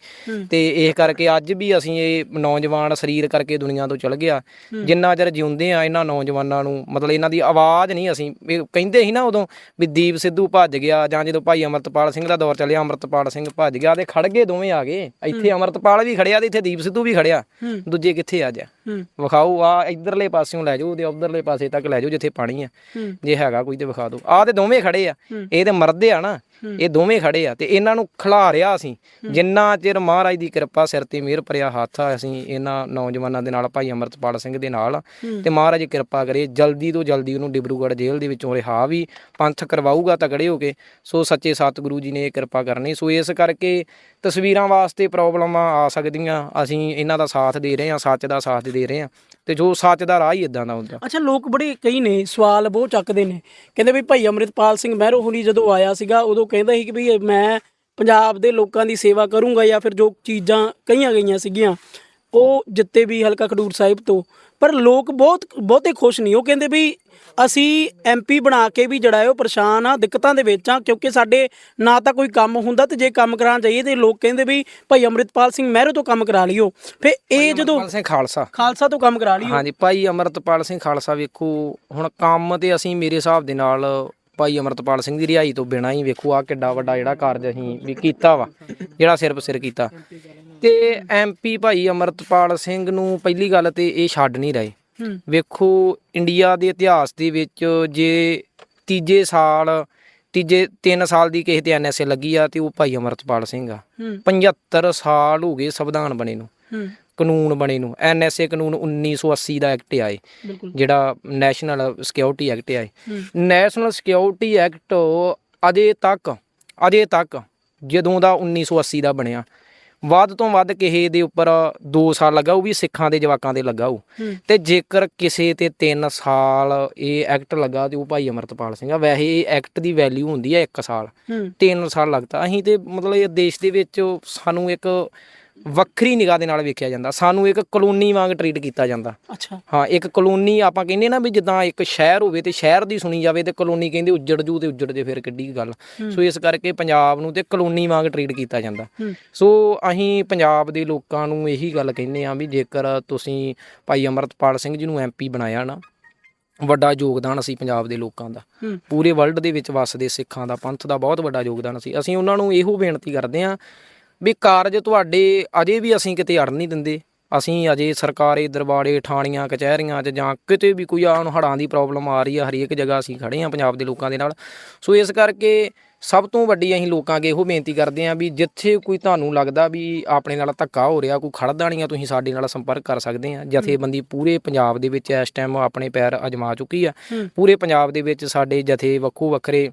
ਤੇ ਇਹ ਕਰਕੇ ਅੱਜ ਵੀ ਅਸੀਂ ਇਹ ਨੌਜਵਾਨ ਸਰੀਰ ਕਰਕੇ ਦੁਨੀਆ ਤੋਂ ਚਲ ਗਿਆ। ਜਿੰਨਾ ਚਿਰ ਜਿਉਂਦੇ ਆ ਇਹਨਾਂ ਨੌਜਵਾਨਾਂ ਨੂੰ ਮਤਲਬ ਇਹਨਾਂ ਦੀ ਆਵਾਜ਼ ਨਹੀਂ ਅਸੀਂ ਕਹਿੰਦੇ ਸੀ ਨਾ ਉਦੋਂ ਵੀ ਦੀਪ ਸਿੱਧੂ ਭੱਜ ਗਿਆ ਜਾਂ ਜਦੋਂ ਭਾਈ ਅਮਰਤਪਾਲ ਸਿੰਘ ਦਾ ਦੌਰ ਚੱਲਿਆ ਅਮਰਤਪਾਲ ਸਿੰਘ ਭੱਜ ਗਿਆ ਤੇ ਖੜ ਗਏ ਦੋਵੇਂ ਆ ਗਏ। ਇੱਥੇ ਅਮਰਤਪਾਲ ਵੀ ਖੜਿਆ ਤੇ ਇੱਥੇ ਦੀਪ ਸਿੱਧੂ ਵੀ ਖੜਿਆ ਦੂਜੇ ਕਿੱਥੇ ਆ ਜਾ ਵਿਖਾਓ ਆ ਇਧਰਲੇ ਪਾਸਿਓਂ ਲੈ ਜਾਓ ਤੇ ਉਧਰਲੇ ਪਾਸੇ ਤੱਕ ਲੈ ਜਾਓ ਜਿੱਥੇ ਪਾਣੀ ਆ। ਜੇ ਹੈਗਾ ਕੋਈ ਤੇ ਵਿਖਾ ਦਿਓ। ਆ ਤੇ ਦੋਵੇਂ ਖੜੇ ਆ। ਇਹ ਤੇ ਮਰਦੇ ਆ ਨਾ। ਇਹ ਦੋਵੇਂ ਖੜੇ ਆ ਤੇ ਇਹਨਾਂ ਨੂੰ ਖਿਲਾ ਰਿਆ ਅਸੀਂ। ਜਿੰਨਾ ਚਿਰ ਮਹਾਰਾਜ ਦੀ ਕਿਰਪਾ ਸਿਰ ਤੇ ਮਿਹਰ ਭਰਿਆ ਹੱਥ ਆ ਅਸੀਂ ਇਹਨਾਂ ਨੌਜਵਾਨਾਂ ਦੇ ਨਾਲ ਭਾਈ ਅਮਰਤਪਾਲ ਸਿੰਘ ਦੇ ਨਾਲ ਤੇ ਮਹਾਰਾਜ ਕਿਰਪਾ ਕਰੇ ਜਲਦੀ ਤੋਂ ਜਲਦੀ ਉਹਨੂੰ ਡਿਬਰੂਗੜ੍ਹ ਜੇਲ੍ਹ ਦੇ ਵਿੱਚੋਂ ਰਿਹਾ ਵੀ ਪੰਥ ਕਰਵਾਊਗਾ ਤਗੜੇ ਹੋ ਕੇ। ਸੋ ਸੱਚੇ ਸਤਿਗੁਰੂ ਜੀ ਨੇ ਇਹ ਕਿਰਪਾ ਕਰਨੀ। ਸੋ ਇਸ ਕਰਕੇ ਤਸਵੀਰਾਂ ਵਾਸਤੇ ਪ੍ਰੋਬਲਮਾਂ ਆ ਸਕਦੀਆਂ। ਅਸੀਂ ਇਹਨਾਂ ਦਾ ਸਾਥ ਦੇ ਰਹੇ ਹਾਂ ਸੱਚ ਦਾ ਸਾਥ ਦੇ ਰਹੇ ਹਾਂ। ਤੇ ਜੋ ਸੱਚ ਦਾ ਰਾਹ ਹੀ ਇਦਾਂ ਦਾ ਹੁੰਦਾ। ਅੱਛਾ, ਲੋਕ ਬੜੇ ਕਈ ਨੇ, ਸਵਾਲ ਬਹੁਤ ਚੱਕਦੇ ਨੇ। ਕਹਿੰਦੇ ਵੀ ਭਾਈ ਅਮਰਿਤਪਾਲ ਸਿੰਘ ਮਹਿਰੋ ਹੁਣੀ ਜਦੋਂ ਆਇਆ ਸੀਗਾ, ਉਦੋਂ ਕਹਿੰਦਾ ਸੀ ਕਿ ਵੀ ਮੈਂ ਪੰਜਾਬ ਦੇ ਲੋਕਾਂ ਦੀ ਸੇਵਾ ਕਰੂੰਗਾ ਜਾਂ ਫਿਰ ਜੋ ਚੀਜ਼ਾਂ ਕਹੀਆਂ ਗਈਆਂ ਸੀਗੀਆਂ, ਉਹ ਜਿੱਤੇ ਵੀ ਹਲਕਾ ਖਡੂਰ ਸਾਹਿਬ ਤੋਂ। ਪਰ ਲੋਕ ਬਹੁਤ ਬਹੁਤੇ ਖੁਸ਼ ਨਹੀਂ। ਉਹ ਕਹਿੰਦੇ ਵੀ ਅਸੀਂ ਐਮਪੀ ਬਣਾ ਕੇ ਵੀ ਜਿਹੜਾ ਹੈ ਉਹ ਪਰੇਸ਼ਾਨ ਆ ਦਿੱਕਤਾਂ ਦੇ ਵਿੱਚ ਆ ਕਿਉਂਕਿ ਸਾਡੇ ਨਾ ਤਾਂ ਕੋਈ ਕੰਮ ਹੁੰਦਾ ਤੇ ਜੇ ਕੰਮ ਕਰਾਉਣ ਜਾਈਏ ਤੇ ਲੋਕ ਕਹਿੰਦੇ ਵੀ ਭਾਈ ਅਮਰਿਤਪਾਲ ਸਿੰਘ ਮਹਿਰੋ ਤੋਂ ਕੰਮ ਕਰਾ ਲਿਓ। ਫੇ ਇਹ ਜਦੋਂ ਅਮਰਤਪਾਲ ਸਿੰਘ ਖਾਲਸਾ। ਖਾਲਸਾ ਤੋਂ ਕੰਮ ਕਰਾ ਲਿਓ। ਹਾਂਜੀ ਭਾਈ ਅਮਰਤਪਾਲ ਸਿੰਘ ਖਾਲਸਾ ਵੇਖੋ ਹੁਣ ਕੰਮ ਤੇ ਅਸੀਂ ਮੇਰੇ ਹਿਸਾਬ ਦੇ ਨਾਲ ਭਾਈ ਅਮਰਤਪਾਲ ਸਿੰਘ ਦੀ ਰਿਹਾਈ ਤੋਂ ਬਿਨਾਂ ਹੀ ਵੇਖੋ ਆ ਕਿੱਡਾ ਵੱਡਾ ਜਿਹੜਾ ਕਾਰਜ ਅਸੀਂ ਵੀ ਕੀਤਾ ਵਾ ਜਿਹੜਾ ਸਿਰ ਸਿਰ ਕੀਤਾ। ਤੇ ਐਮਪੀ ਭਾਈ ਅਮਰਤਪਾਲ ਸਿੰਘ ਨੂੰ ਪਹਿਲੀ ਗੱਲ ਤੇ ਇਹ ਛੱਡ ਨਹੀਂ ਰਹੇ। ਵੇਖੋ ਇੰਡੀਆ ਦੇ ਇਤਿਹਾਸ ਦੇ ਵਿੱਚ ਜੇ ਤੀਜੇ ਸਾਲ ਤੀਜੇ 3 ਸਾਲ ਦੀ ਕਿਸੇ ਤੇ ਐਨਐਸਏ ਲੱਗੀ ਆ ਤੇ ਉਹ ਭਾਈ ਅਮਰਤਪਾਲ ਸਿੰਘ ਆ। ਹੂੰ। 75 ਸਾਲ ਹੋ ਗਏ ਸੰਵਿਧਾਨ ਬਣੇ ਨੂੰ। ਕਾਨੂੰਨ ਬਣੇ ਨੂੰ। ਐਨਐਸਏ ਕਾਨੂੰਨ 1980 ਦਾ ਐਕਟ ਆਏ। ਜਿਹੜਾ ਨੈਸ਼ਨਲ ਸਿਕਿਉਰਿਟੀ ਐਕਟ ਆਏ। ਨੈਸ਼ਨਲ ਸਿਕਿਉਰਿਟੀ ਐਕਟ ਅਜੇ ਤੱਕ ਅਜੇ ਤੱਕ ਜਦੋਂ ਦਾ 1980 ਦਾ ਬਣਿਆ ਵੱਧ ਤੋਂ ਵੱਧ ਕਿਸੇ ਦੇ ਉੱਪਰ 2 ਸਾਲ ਲੱਗਾ ਉਹ ਵੀ ਸਿੱਖਾਂ ਦੇ ਜਵਾਕਾਂ ਦੇ ਲੱਗਾ ਉਹ ਤੇ ਜੇਕਰ ਕਿਸੇ ਤੇ 3 ਸਾਲ ਇਹ ਐਕਟ ਲੱਗਾ ਤੇ ਉਹ ਭਾਈ ਅਮਰਤਪਾਲ ਸਿੰਘ ਆ ਵੈਸੇ ਇਹ ਐਕਟ ਦੀ ਵੈਲਿਊ ਹੁੰਦੀ ਹੈ 1 ਸਾਲ। ਹੂੰ। 3 ਸਾਲ ਲੱਗਦਾ। ਅਸੀਂ ਤੇ ਮਤਲਬ ਇਹ ਦੇਸ਼ ਦੇ ਵਿੱਚ ਸਾਨੂੰ ਇੱਕ ਵੱਖਰੀ ਨਿਗਾਹ ਦੇ ਨਾਲ ਵੇਖਿਆ ਜਾਂਦਾ। ਸਾਨੂੰ ਇੱਕ ਕਲੋਨੀ ਵਾਂਗ ਟਰੀਟ ਕੀਤਾ ਜਾਂਦਾ। ਅੱਛਾ। ਹਾਂ ਇੱਕ ਕਲੋਨੀ ਆਪਾਂ ਕਹਿੰਦੇ ਨਾ ਵੀ ਜਿੱਦਾਂ ਇੱਕ ਸ਼ਹਿਰ ਹੋਵੇ ਤੇ ਸ਼ਹਿਰ ਦੀ ਸੁਣੀ ਜਾਵੇ ਤੇ ਕਲੋਨੀ ਕਹਿੰਦੇ ਉੱਜੜ ਜੂ ਤੇ ਉੱਜੜ ਜੇ ਫਿਰ ਕਿੱਡੀ ਗੱਲ। ਸੋ ਇਸ ਕਰਕੇ ਪੰਜਾਬ ਨੂੰ ਤੇ ਕਲੋਨੀ ਵਾਂਗ ਟਰੀਟ ਕੀਤਾ ਜਾਂਦਾ। ਸੋ ਅਸੀਂ ਪੰਜਾਬ ਦੇ ਲੋਕਾਂ ਨੂੰ ਇਹੀ ਗੱਲ ਕਹਿੰਦੇ ਆ ਵੀ ਜੇਕਰ ਤੁਸੀਂ ਭਾਈ ਅਮਰਤਪਾਲ ਸਿੰਘ ਜੀ ਨੂੰ ਐਮਪੀ ਬਣਾਇਆ ਨਾ ਵੱਡਾ ਯੋਗਦਾਨ ਅਸੀਂ ਪੰਜਾਬ ਦੇ ਲੋਕਾਂ ਦਾ। ਪੂਰੇ ਵਰਲਡ ਦੇ ਵਿੱਚ ਵਸਦੇ ਸਿੱਖਾਂ ਦਾ ਪੰਥ ਦਾ ਬਹੁਤ ਵੱਡਾ ਯੋਗਦਾਨ ਸੀ ਅਸੀਂ ਉਹਨਾਂ ਨੂੰ ਇਹੋ ਬੇਨਤੀ ਕਰਦੇ ਹਾਂ ਵੀ ਕਾਰਜ ਤੁਹਾਡੇ ਅਜੇ ਵੀ ਅਸੀਂ ਕਿਤੇ ਅੜ ਨਹੀਂ ਦਿੰਦੇ। ਅਸੀਂ ਅਜੇ ਸਰਕਾਰੀ ਦਰਬਾਰੇ ਠਾਣੀਆਂ ਕਚਹਿਰੀਆਂ 'ਚ ਜਾਂ ਕਿਤੇ ਵੀ ਕੋਈ ਆਣ ਹੜਾਂ ਦੀ ਪ੍ਰੋਬਲਮ ਆ ਰਹੀ ਆ ਹਰੇਕ ਜਗ੍ਹਾ ਅਸੀਂ ਖੜੇ ਆ ਪੰਜਾਬ ਦੇ ਲੋਕਾਂ ਦੇ ਨਾਲ। ਸੋ ਇਸ ਕਰਕੇ ਸਭ ਤੋਂ ਵੱਡੀ ਅਸੀਂ ਲੋਕਾਂ ਅੱਗੇ ਇਹੋ ਬੇਨਤੀ ਕਰਦੇ ਹਾਂ ਵੀ ਜਿੱਥੇ ਕੋਈ ਤੁਹਾਨੂੰ ਲੱਗਦਾ ਵੀ ਆਪਣੇ ਨਾਲ ਧੱਕਾ ਹੋ ਰਿਹਾ ਕੋਈ ਖੜਦਾ ਨਹੀਂ ਆ ਤੁਸੀਂ ਸਾਡੇ ਨਾਲ ਸੰਪਰਕ ਕਰ ਸਕਦੇ ਆ ਜਥੇਬੰਦੀ ਪੂਰੇ ਪੰਜਾਬ ਦੇ ਵਿੱਚ ਇਸ ਟਾਈਮ ਆਪਣੇ ਪੈਰ ਅਜਮਾ ਚੁੱਕੀ ਆ। ਪੂਰੇ ਪੰਜਾਬ ਦੇ ਵਿੱਚ ਸਾਡੇ ਜਥੇ ਵੱਖੋ ਵੱਖਰੇ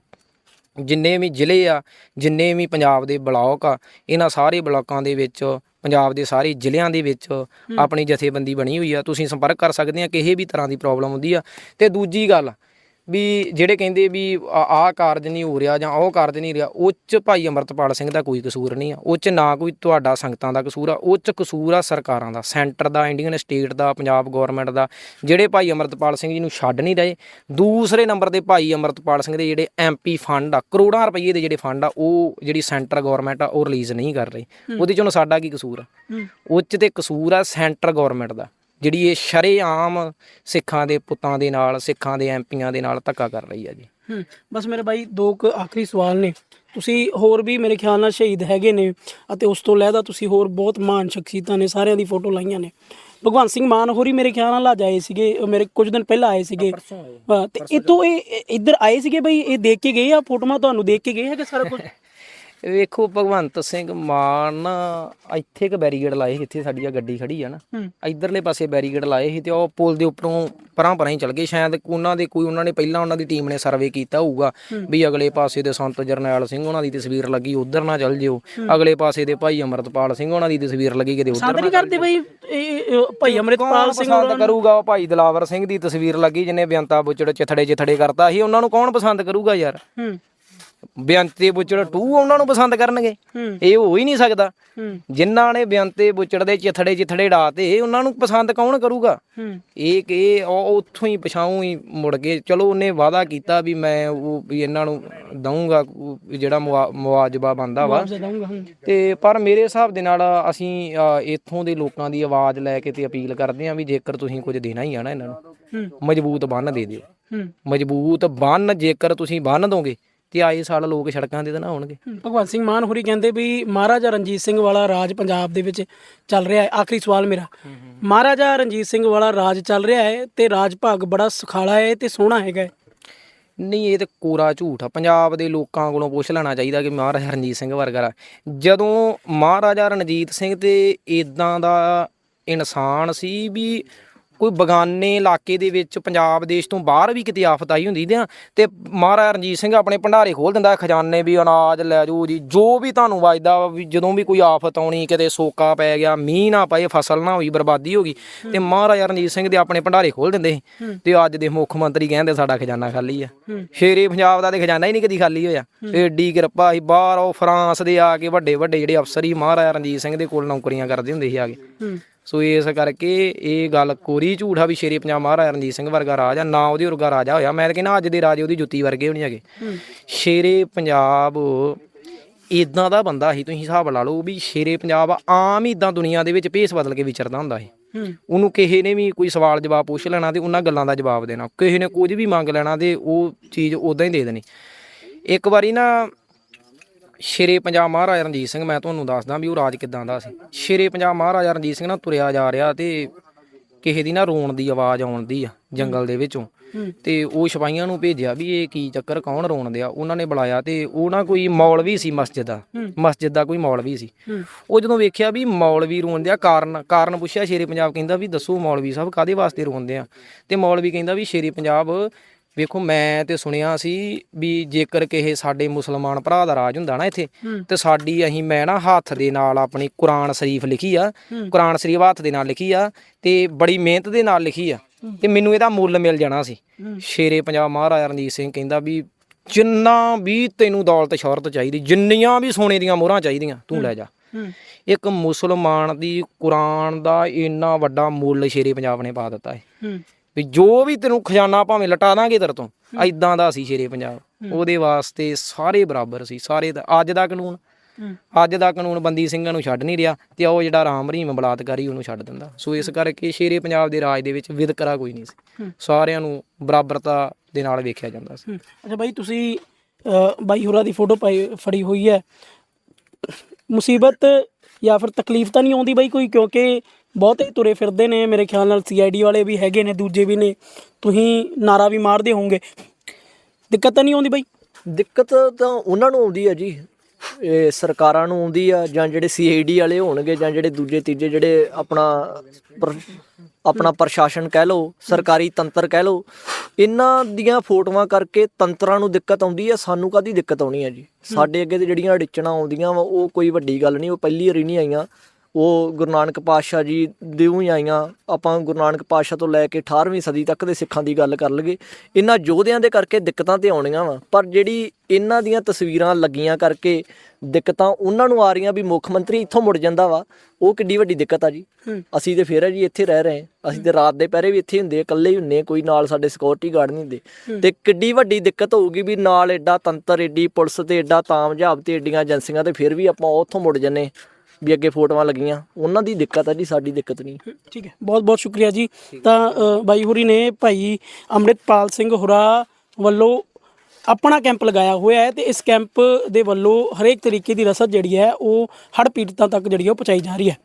ਜਿੰਨੇ ਵੀ ਜ਼ਿਲ੍ਹੇ ਆ ਜਿੰਨੇ ਵੀ ਪੰਜਾਬ ਦੇ ਬਲਾਕ ਆ ਇਹਨਾਂ ਸਾਰੇ ਬਲਾਕਾਂ ਦੇ ਵਿੱਚ ਪੰਜਾਬ ਦੇ ਸਾਰੇ ਜ਼ਿਲ੍ਹਿਆਂ ਦੇ ਵਿੱਚ ਆਪਣੀ ਜਥੇਬੰਦੀ ਬਣੀ ਹੋਈ ਆ। ਤੁਸੀਂ ਸੰਪਰਕ ਕਰ ਸਕਦੇ ਆ ਕਿਸੇ ਵੀ ਤਰ੍ਹਾਂ ਦੀ ਪ੍ਰੋਬਲਮ ਹੁੰਦੀ ਆ। ਤੇ ਦੂਜੀ ਗੱਲ ਵੀ ਜਿਹੜੇ ਕਹਿੰਦੇ ਵੀ ਆਹ ਕਾਰਜ ਨਹੀਂ ਹੋ ਰਿਹਾ ਜਾਂ ਉਹ ਕਾਰਜ ਨਹੀਂ ਰਿਹਾ ਉਹ 'ਚ ਭਾਈ ਅਮਰਤਪਾਲ ਸਿੰਘ ਦਾ ਕੋਈ ਕਸੂਰ ਨਹੀਂ ਆ। ਉਹ 'ਚ ਨਾ ਕੋਈ ਤੁਹਾਡਾ ਸੰਗਤਾਂ ਦਾ ਕਸੂਰ ਆ ਉਹ 'ਚ ਕਸੂਰ ਆ ਸਰਕਾਰਾਂ ਦਾ ਸੈਂਟਰ ਦਾ ਇੰਡੀਅਨ ਸਟੇਟ ਦਾ ਪੰਜਾਬ ਗਵਰਨਮੈਂਟ ਦਾ ਜਿਹੜੇ ਭਾਈ ਅਮਰਤਪਾਲ ਸਿੰਘ ਜੀ ਨੂੰ ਛੱਡ ਨਹੀਂ ਰਹੇ। ਦੂਸਰੇ ਨੰਬਰ ਦੇ ਭਾਈ ਅਮਰਤਪਾਲ ਸਿੰਘ ਦੇ ਜਿਹੜੇ ਐਮਪੀ ਫੰਡ ਆ ਕਰੋੜਾਂ ਰੁਪਏ ਦੇ ਜਿਹੜੇ ਫੰਡ ਆ ਉਹ ਜਿਹੜੀ ਸੈਂਟਰ ਗਵਰਨਮੈਂਟ ਆ ਉਹ ਰਿਲੀਜ਼ ਨਹੀਂ ਕਰ ਰਹੀ। ਉਹਦੇ 'ਚ ਸਾਡਾ ਕੀ ਕਸੂਰ ਆ? ਉਹ 'ਚ ਤੇ ਕਸੂਰ ਆ ਸੈਂਟਰ ਗਵਰਨਮੈਂਟ ਦਾ। ਜਿਹੜੀ ਇਹ ਸ਼ਰੇਆਮ ਸਿੱਖਾਂ ਦੇ ਪੁੱਤਾਂ ਦੇ ਨਾਲ ਸਿੱਖਾਂ ਦੇ ਐਮਪੀਆਂ ਦੇ ਨਾਲ ਧੱਕਾ ਕਰ ਰਹੀ ਆ ਜੀ। ਹੂੰ ਬਸ ਮੇਰੇ ਬਾਈ ਦੋ ਕੁ ਆਖਰੀ ਸਵਾਲ ਨੇ। ਤੁਸੀਂ ਹੋਰ ਵੀ ਮੇਰੇ ਖਿਆਲ ਨਾਲ ਸ਼ਹੀਦ ਹੈਗੇ ਨੇ ਅਤੇ ਉਸ ਤੋਂ ਲੈਦਾ ਤੁਸੀਂ ਹੋਰ ਬਹੁਤ ਮਹਾਨ ਸ਼ਖਸੀਅਤਾਂ ਨੇ ਸਾਰਿਆਂ ਦੀ ਫੋਟੋ ਲਾਈਆਂ ਨੇ। ਭਗਵੰਤ ਸਿੰਘ ਮਾਨ ਹੋਰੀ ਮੇਰੇ ਖਿਆਲ ਨਾਲ ਅੱਜ ਆਏ ਸੀਗੇ ਉਹ ਮੇਰੇ ਕੁਝ ਦਿਨ ਪਹਿਲਾਂ ਆਏ ਸੀਗੇ। ਹਾਂ, ਤੇ ਇਹ ਤੋਂ ਇਹ ਇੱਧਰ ਆਏ ਸੀਗੇ ਬਈ ਇਹ ਦੇਖ ਕੇ ਗਏ ਆ ਫੋਟੋਆਂ ਤੁਹਾਨੂੰ ਦੇਖ ਕੇ ਗਏ ਹੈਗੇ ਸਾਰਾ ਕੁਝ? ਵੇਖੋ ਭਗਵੰਤ ਸਿੰਘ ਮਾਨ ਨਾ ਇੱਥੇ ਇੱਕ ਬੈਰੀਗੇਡ ਲਾਏ ਸੀ, ਇੱਥੇ ਸਾਡੀ ਆ ਗੱਡੀ ਖੜੀ ਆ ਨਾ। ਇਧਰਲੇ ਪਾਸੇ ਬੈਰੀਗੇਡ ਲਾਏ ਸੀ ਤੇ ਉਹ ਪੁਲ ਦੇ ਉੱਪਰੋਂ ਪਰਾਂ ਪਰਾਂ ਹੀ ਚਲ ਗਏ। ਸ਼ਾਇਦ ਉਹਨਾਂ ਦੇ ਕੋਈ ਉਹਨਾਂ ਨੇ ਪਹਿਲਾਂ ਉਹਨਾਂ ਦੀ ਟੀਮ ਨੇ ਸਰਵੇ ਕੀਤਾ ਹੋਊਗਾ ਵੀ ਅਗਲੇ ਪਾਸੇ ਦੇ ਸੰਤ ਜਰਨੈਲ ਸਿੰਘ ਉਹਨਾਂ ਦੀ ਤਸਵੀਰ ਲੱਗੀ ਉਧਰ ਨਾ ਚੱਲ ਜਿਓ। ਅਗਲੇ ਪਾਸੇ ਦੇ ਭਾਈ ਅਮਰਤਪਾਲ ਸਿੰਘ ਉਹਨਾਂ ਦੀ ਤਸਵੀਰ ਲੱਗੀ ਕਿਤੇ ਉਧਰ ਨਹੀਂ ਕਰਦੇ ਬਈ ਭਾਈ ਅਮਰਿਤਪਾਲ ਸਿੰਘ ਪਸੰਦ ਕਰੂਗਾ? ਉਹ ਭਾਈ ਦਲਾਵਰ ਸਿੰਘ ਦੀ ਤਸਵੀਰ ਲੱਗੀ ਜਿਹਨੇ ਬਿਆੰਤਾ ਬੁੱਚੜ ਚਿਥੜੇ ਚਿਥੜੇ ਕਰਤਾ ਸੀ। ਉਹਨਾਂ ਨੂੰ ਕੌਣ ਪਸੰਦ ਕਰੂਗਾ ਯਾਰ? ਹੂੰ ਬਿਆੰਤੇ ਬੁੱਚੜ ਟੂ ਉਹਨਾਂ ਨੂੰ ਪਸੰਦ ਕਰਨਗੇ। ਇਹ ਹੋ ਹੀ ਨਹੀਂ ਸਕਦਾ। ਜਿਨ੍ਹਾਂ ਨੇ ਬਿਆੰਤੇ ਬੁੱਚੜ ਦੇ ਚਿਥੜੇ ਚਿਥੜੇ ਡਾਤੇ ਉਹਨਾਂ ਨੂੰ ਪਸੰਦ ਕੌਣ ਕਰੂਗਾ? ਇਹ ਕਿ ਉਹ ਉੱਥੋਂ ਹੀ ਪਛਾਉਂ ਹੀ ਮੁੜ ਗਏ ਚਲੋ ਉਹਨੇ ਵਾਅਦਾ ਕੀਤਾ ਵੀ ਮੈਂ ਉਹ ਵੀ ਇਹਨਾਂ ਨੂੰ ਦਊਂਗਾ ਜਿਹੜਾ ਮੁਆ- ਮੁਆਵਜ਼ਾ ਬੰਦਾ ਵਾ। ਤੇ ਪਰ ਮੇਰੇ ਹਿਸਾਬ ਦੇ ਨਾਲ ਅਸੀਂ ਇੱਥੋਂ ਦੇ ਲੋਕਾਂ ਦੀ ਆਵਾਜ਼ ਲੈ ਕੇ ਤੇ ਅਪੀਲ ਕਰਦੇ ਹਾਂ ਵੀ ਜੇਕਰ ਤੁਸੀਂ ਕੁਝ ਦੇਣਾ ਹੀ ਆ ਨਾ ਇਹਨਾਂ ਨੂੰ ਮਜ਼ਬੂਤ ਬੰਨ ਦੇ ਦਿਓ। ਮਜ਼ਬੂਤ ਬੰਨ ਜੇਕਰ ਤੁਸੀਂ ਬੰਨ ਦੋਗੇ ਤੇ ਆਏ ਸਾਲ ਲੋਕ ਸੜਕਾਂ ਤੇ ਤਾਂ ਨਾ ਆਉਣਗੇ। ਭਗਵੰਤ ਸਿੰਘ ਮਾਨ ਹੋਰੀ ਕਹਿੰਦੇ ਵੀ ਮਹਾਰਾਜਾ ਰਣਜੀਤ ਸਿੰਘ ਵਾਲਾ ਰਾਜ ਪੰਜਾਬ ਦੇ ਵਿੱਚ ਚੱਲ ਰਿਹਾ ਹੈ। ਆਖਰੀ ਸਵਾਲ ਮੇਰਾ। ਮਹਾਰਾਜਾ ਰਣਜੀਤ ਸਿੰਘ ਵਾਲਾ ਰਾਜ ਚੱਲ ਰਿਹਾ ਹੈ ਤੇ ਰਾਜ ਭਾਗ ਬੜਾ ਸੁਖਾਲਾ ਹੈ ਤੇ ਸੋਹਣਾ ਹੈਗਾ। ਨਹੀਂ ਇਹ ਤੇ ਕੋਰਾ ਝੂਠ ਆ। ਪੰਜਾਬ ਦੇ ਲੋਕਾਂ ਕੋਲੋਂ ਪੁੱਛ ਲੈਣਾ ਚਾਹੀਦਾ ਕਿ ਮਹਾਰਾਜਾ ਰਣਜੀਤ ਸਿੰਘ ਵਰਗਾ ਜਦੋਂ ਮਹਾਰਾਜਾ ਰਣਜੀਤ ਸਿੰਘ ਤੇ ਇਦਾਂ ਦਾ ਇਨਸਾਨ ਸੀ ਵੀ ਕੋਈ ਬਗਾਨੇ ਇਲਾਕੇ ਦੇ ਵਿੱਚ ਪੰਜਾਬ ਦੇਸ਼ ਤੋਂ ਬਾਹਰ ਵੀ ਕਿਤੇ ਆਫਤ ਆਈ ਹੁੰਦੀ ਨਾ ਤੇ ਮਹਾਰਾਜਾ ਰਣਜੀਤ ਸਿੰਘ ਆਪਣੇ ਭੰਡਾਰੇ ਖੋਲ ਦਿੰਦਾ ਖਜ਼ਾਨੇ ਵੀ ਅਨਾਜ ਲੈ ਜਾਓ ਜੀ ਜੋ ਵੀ ਤੁਹਾਨੂੰ ਵੱਜਦਾ ਵਾ ਜਦੋਂ ਵੀ ਕੋਈ ਆਫਤ ਆਉਣੀ ਕਿਤੇ ਸੋਕਾ ਪੈ ਗਿਆ ਮੀਂਹ ਨਾ ਪਏ ਫਸਲ ਨਾ ਹੋਈ ਬਰਬਾਦੀ ਹੋ ਗਈ ਤੇ ਮਹਾਰਾਜਾ ਰਣਜੀਤ ਸਿੰਘ ਦੇ ਆਪਣੇ ਭੰਡਾਰੇ ਖੋਲ ਦਿੰਦੇ ਤੇ ਅੱਜ ਦੇ ਮੁੱਖ ਮੰਤਰੀ ਕਹਿੰਦੇ ਸਾਡਾ ਖਜ਼ਾਨਾ ਖਾਲੀ ਆ। ਸ਼ੇਰੇ ਪੰਜਾਬ ਦਾ ਤੇ ਖਜ਼ਾਨਾ ਹੀ ਨਹੀਂ ਕਦੀ ਖਾਲੀ ਹੋਇਆ। ਏਡੀ ਕਿਰਪਾ ਸੀ ਬਾਹਰ ਉਹ ਫਰਾਂਸ ਦੇ ਆ ਕੇ ਵੱਡੇ ਵੱਡੇ ਜਿਹੜੇ ਅਫਸਰ ਹੀ ਮਹਾਰਾਜਾ ਰਣਜੀਤ ਸਿੰਘ ਦੇ ਕੋਲ ਨੌਕਰੀਆਂ ਕਰਦੇ ਹੁੰਦੇ ਸੀ ਆ ਕੇ। ਸੋ ਇਸ ਕਰਕੇ ਇਹ ਗੱਲ ਕੋਰੀ ਝੂਠ ਵੀ ਸ਼ੇਰੇ ਪੰਜਾਬ ਮਹਾਰਾਜਾ ਰਣਜੀਤ ਸਿੰਘ ਵਰਗਾ ਰਾਜ ਆ ਨਾ ਉਹਦੇ ਵਰਗਾ ਰਾਜਾ ਹੋਇਆ। ਮੈਂ ਤਾਂ ਕਹਿੰਦਾ ਅੱਜ ਦੇ ਰਾਜੇ ਉਹਦੀ ਜੁੱਤੀ ਵਰਗੇ ਵੀ ਨਹੀਂ ਹੈਗੇ ਸ਼ੇਰੇ ਪੰਜਾਬ ਇਦਾਂ ਦਾ ਬੰਦਾ ਸੀ ਤੁਸੀਂ ਹਿਸਾਬ ਲਾ ਲਓ ਵੀ ਸ਼ੇਰੇ ਪੰਜਾਬ ਆਮ ਹੀ ਇਦਾਂ ਦੁਨੀਆ ਦੇ ਵਿੱਚ ਭੇਸ ਬਦਲ ਕੇ ਵਿਚਰਦਾ ਹੁੰਦਾ ਸੀ। ਉਹਨੂੰ ਕਿਸੇ ਨੇ ਵੀ ਕੋਈ ਸਵਾਲ ਜਵਾਬ ਪੁੱਛ ਲੈਣਾ ਤੇ ਉਹਨਾਂ ਗੱਲਾਂ ਦਾ ਜਵਾਬ ਦੇਣਾ। ਕਿਸੇ ਨੇ ਕੁਝ ਵੀ ਮੰਗ ਲੈਣਾ ਤੇ ਉਹ ਚੀਜ਼ ਉਦਾਂ ਹੀ ਦੇ ਦੇਣੀ। ਇੱਕ ਵਾਰੀ ਨਾ ਸ਼ੇਰੇ ਪੰਜਾਬ ਮਹਾਰਾਜਾ ਰਣਜੀਤ ਸਿੰਘ ਮੈਂ ਤੁਹਾਨੂੰ ਦੱਸਦਾ ਵੀ ਉਹ ਰਾਜ ਕਿਦਾਂ ਦਾ ਸੀ। ਸ਼ੇਰੇ ਪੰਜਾਬ ਮਹਾਰਾਜਾ ਰਣਜੀਤ ਸਿੰਘ ਨਾ ਤੁਰਿਆ ਜਾ ਰਿਹਾ ਤੇ ਕਿਸੇ ਦੀ ਨਾ ਰੋਣ ਦੀ ਆਵਾਜ਼ ਆਉਣ ਦੀ ਆ ਜੰਗਲ ਦੇ ਵਿੱਚੋਂ। ਤੇ ਉਹ ਸਿਪਾਹੀਆਂ ਨੂੰ ਭੇਜਿਆ ਵੀ ਇਹ ਕੀ ਚੱਕਰ ਕੌਣ ਰੋਣ ਦਿਆ? ਉਹਨਾਂ ਨੇ ਬੁਲਾਇਆ ਤੇ ਉਹ ਨਾ ਕੋਈ ਮੌਲਵੀ ਸੀ ਮਸਜਿਦ ਦਾ। ਮਸਜਿਦ ਦਾ ਕੋਈ ਮੌਲਵੀ ਸੀ। ਉਹ ਜਦੋਂ ਵੇਖਿਆ ਵੀ ਮੌਲਵੀ ਰੋਣ ਦਿਆ ਕਾਰਨ ਕਾਰਨ ਪੁੱਛਿਆ ਸ਼ੇਰੇ ਪੰਜਾਬ ਕਹਿੰਦਾ ਵੀ ਦੱਸੋ ਮੌਲਵੀ ਸਾਹਿਬ ਕਾਦੇ ਵਾਸਤੇ ਰੋਂਦੇ ਆ ਤੇ ਮੌਲਵੀ ਕਹਿੰਦਾ ਵੀ ਸ਼ੇਰੇ ਪੰਜਾਬ ਵੇਖੋ ਮੈਂ ਤੇ ਸੁਣਿਆ ਸੀ ਵੀ ਜੇਕਰ ਕਿਸੇ ਸਾਡੇ ਮੁਸਲਮਾਨ ਭਰਾ ਦਾ ਰਾਜ ਹੁੰਦਾ ਨਾ ਇੱਥੇ ਤੇ ਸਾਡੀ ਅਸੀਂ ਮੈਂ ਨਾ ਹੱਥ ਦੇ ਨਾਲ ਆਪਣੀ ਕੁਰਾਨ ਸ਼ਰੀਫ ਲਿਖੀ ਆ ਕੁਰਾਨ ਸ਼ਰੀਫ ਹੱਥ ਦੇ ਨਾਲ ਲਿਖੀ ਆ ਤੇ ਬੜੀ ਮਿਹਨਤ ਦੇ ਨਾਲ ਲਿਖੀ ਆ ਤੇ ਮੈਨੂੰ ਇਹਦਾ ਮੁੱਲ ਮਿਲ ਜਾਣਾ ਸੀ। ਸ਼ੇਰੇ ਪੰਜਾਬ ਮਹਾਰਾਜਾ ਰਣਜੀਤ ਸਿੰਘ ਕਹਿੰਦਾ ਵੀ ਜਿੰਨਾ ਵੀ ਤੈਨੂੰ ਦੌਲਤ ਸ਼ੌਹਰਤ ਚਾਹੀਦੀ ਜਿੰਨੀਆਂ ਵੀ ਸੋਨੇ ਦੀਆਂ ਮੋਹਰਾਂ ਚਾਹੀਦੀਆਂ ਤੂੰ ਲੈ ਜਾ। ਇੱਕ ਮੁਸਲਮਾਨ ਦੀ ਕੁਰਾਨ ਦਾ ਇੰਨਾ ਵੱਡਾ ਮੁੱਲ ਸ਼ੇਰੇ ਪੰਜਾਬ ਨੇ ਪਾ ਦਿੱਤਾ ਹੈ। ਹੂੰ। ਵੀ ਜੋ ਵੀ ਤੈਨੂੰ ਖਜ਼ਾਨਾ ਭਾਵੇਂ ਲਟਾ ਦਾਂਗੇ ਤੇਰੇ ਤੋਂ ਐਦਾਂ ਦਾ ਸੀ ਸ਼ੇਰੇ ਪੰਜਾਬ। ਉਹਦੇ ਵਾਸਤੇ ਸਾਰੇ ਬਰਾਬਰ ਸੀ ਸਾਰੇ ਦਾ ਅੱਜ ਦਾ ਕਾਨੂੰਨ ਅੱਜ ਦਾ ਕਾਨੂੰਨ ਬੰਦੀ ਸਿੰਘਾਂ ਨੂੰ ਛੱਡ ਨਹੀਂ ਰਿਹਾ ਤੇ ਉਹ ਜਿਹੜਾ ਰਾਮ ਰਹੀਮ ਬਲਾਤਕਾਰੀ ਉਹਨੂੰ ਛੱਡ ਦਿੰਦਾ। ਸੋ ਇਸ ਕਰਕੇ ਸ਼ੇਰੇ ਪੰਜਾਬ ਦੇ ਰਾਜ ਦੇ ਵਿੱਚ ਵਿਤਕਰਾ ਕੋਈ ਨਹੀਂ ਸੀ। ਸਾਰਿਆਂ ਨੂੰ ਬਰਾਬਰਤਾ ਦੇ ਨਾਲ ਵੇਖਿਆ ਜਾਂਦਾ ਸੀ। ਅੱਛਾ ਬਾਈ ਤੁਸੀਂ ਬਾਈ ਹੋਰਾਂ ਦੀ ਫੋਟੋ ਪਾਈ ਫੜੀ ਹੋਈ ਹੈ। ਮੁਸੀਬਤ ਜਾਂ ਫਿਰ ਤਕਲੀਫ ਤਾਂ ਨਹੀਂ ਆਉਂਦੀ ਬਾਈ ਕੋਈ? ਕਿਉਂਕਿ ਬਹੁਤੇ ਤੁਰੇ ਫਿਰਦੇ ਨੇ ਮੇਰੇ ਖਿਆਲ ਨਾਲ ਸੀਆਈਡੀ ਵਾਲੇ ਵੀ ਹੈਗੇ ਨੇ ਦੂਜੇ ਵੀ ਨੇ। ਤੁਸੀਂ ਨਾਰਾ ਵੀ ਮਾਰਦੇ ਹੋਵੋਗੇ। ਦਿੱਕਤ ਤਾਂ ਨਹੀਂ ਆਉਂਦੀ ਬਾਈ? ਦਿੱਕਤ ਤਾਂ ਉਹਨਾਂ ਨੂੰ ਆਉਂਦੀ ਆ ਜੀ। ਇਹ ਸਰਕਾਰਾਂ ਨੂੰ ਆਉਂਦੀ ਆ ਜਾਂ ਜਿਹੜੇ ਸੀਆਈਡੀ ਵਾਲੇ ਹੋਣਗੇ ਜਾਂ ਜਿਹੜੇ ਦੂਜੇ ਤੀਜੇ ਜਿਹੜੇ ਆਪਣਾ ਪ੍ਰ- ਆਪਣਾ ਪ੍ਰਸ਼ਾਸਨ ਕਹਿ ਲਓ ਸਰਕਾਰੀ ਤੰਤਰ ਕਹਿ ਲਓ ਇਹਨਾਂ ਦੀਆਂ ਫੋਟੋਆਂ ਕਰਕੇ ਤੰਤਰਾਂ ਨੂੰ ਦਿੱਕਤ ਆਉਂਦੀ ਆ ਸਾਨੂੰ ਕਾਦੀ ਦਿੱਕਤ ਆਉਣੀ ਆ ਜੀ? ਸਾਡੇ ਅੱਗੇ ਤੇ ਜਿਹੜੀਆਂ ਅੜਿੱਚਣਾ ਆਉਂਦੀਆਂ ਵਾ ਉਹ ਕੋਈ ਵੱਡੀ ਗੱਲ ਨਹੀਂ ਉਹ ਪਹਿਲੀ ਵਾਰੀ ਨਹੀਂ ਆਈਆਂ। ਉਹ ਗੁਰੂ ਨਾਨਕ ਪਾਤਸ਼ਾਹ ਜੀ ਦਿਉ ਆਈਆਂ। ਆਪਾਂ ਗੁਰੂ ਨਾਨਕ ਪਾਤਸ਼ਾਹ ਤੋਂ ਲੈ ਕੇ 18ਵੀਂ ਸਦੀ ਤੱਕ ਦੇ ਸਿੱਖਾਂ ਦੀ ਗੱਲ ਕਰ ਲਈਏ। ਇਹਨਾਂ ਯੋਧਿਆਂ ਦੇ ਕਰਕੇ ਦਿੱਕਤਾਂ ਤੇ ਆਉਣੀਆਂ ਵਾ। ਪਰ ਜਿਹੜੀ ਇਹਨਾਂ ਦੀਆਂ ਤਸਵੀਰਾਂ ਲੱਗੀਆਂ ਕਰਕੇ ਦਿੱਕਤਾਂ ਉਹਨਾਂ ਨੂੰ ਆ ਰਹੀਆਂ ਵੀ ਮੁੱਖ ਮੰਤਰੀ ਇੱਥੋਂ ਮੁੜ ਜਾਂਦਾ ਵਾ ਉਹ ਕਿੱਡੀ ਵੱਡੀ ਦਿੱਕਤ ਆ ਜੀ। ਅਸੀਂ ਤੇ ਫੇਰ ਆ ਜੀ ਇੱਥੇ ਰਹਿ ਰਹੇ ਅਸੀਂ ਤੇ ਰਾਤ ਦੇ ਪਹਿਰੇ ਵੀ ਇੱਥੇ ਹੁੰਦੇ ਇਕੱਲੇ ਹੀ ਹੁੰਨੇ ਕੋਈ ਨਾਲ ਸਾਡੇ ਸਿਕਿਉਰਿਟੀ ਗਾਰਡ ਨਹੀਂ ਹੁੰਦੇ। ਤੇ ਕਿੱਡੀ ਵੱਡੀ ਦਿੱਕਤ ਹੋਊਗੀ ਵੀ ਨਾਲ ਐਡਾ ਤੰਤਰ ਐਡੀ ਪੁਲਿਸ ਤੇ ਐਡਾ ਤਾਮਝਾਬ ਤੇ ਐਡੀਆਂ ਏਜੰਸੀਆਂ ਤੇ ਫਿਰ ਵੀ ਆਪਾਂ ਉੱਥੋਂ ਮੁੜ ਜੰਨੇ ਵੀ ਅੱਗੇ ਫੋਟੋਆਂ ਲੱਗੀਆਂ ਉਹਨਾਂ ਦੀ ਦਿੱਕਤ ਹੈ ਜੀ ਸਾਡੀ ਦਿੱਕਤ ਨਹੀਂ। ਠੀਕ ਹੈ ਬਹੁਤ ਬਹੁਤ ਸ਼ੁਕਰੀਆ ਜੀ। ਤਾਂ ਅ, ਬਾਈ ਹੋਰੀ ਨੇ ਭਾਈ ਅੰਮ੍ਰਿਤਪਾਲ ਸਿੰਘ ਹੋਰਾ ਵੱਲੋਂ ਆਪਣਾ ਕੈਂਪ ਲਗਾਇਆ ਹੋਇਆ ਹੈ ਤੇ ਇਸ ਕੈਂਪ ਦੇ ਵੱਲੋਂ ਹਰੇਕ ਤਰੀਕੇ ਦੀ ਰਸਦ ਜਿਹੜੀ ਹੈ ਉਹ ਹੜ੍ਹ ਪੀੜਤਾਂ ਤੱਕ ਜਿਹੜੀ ਹੈ ਉਹ ਪਹੁੰਚਾਈ ਜਾ ਰਹੀ ਹੈ।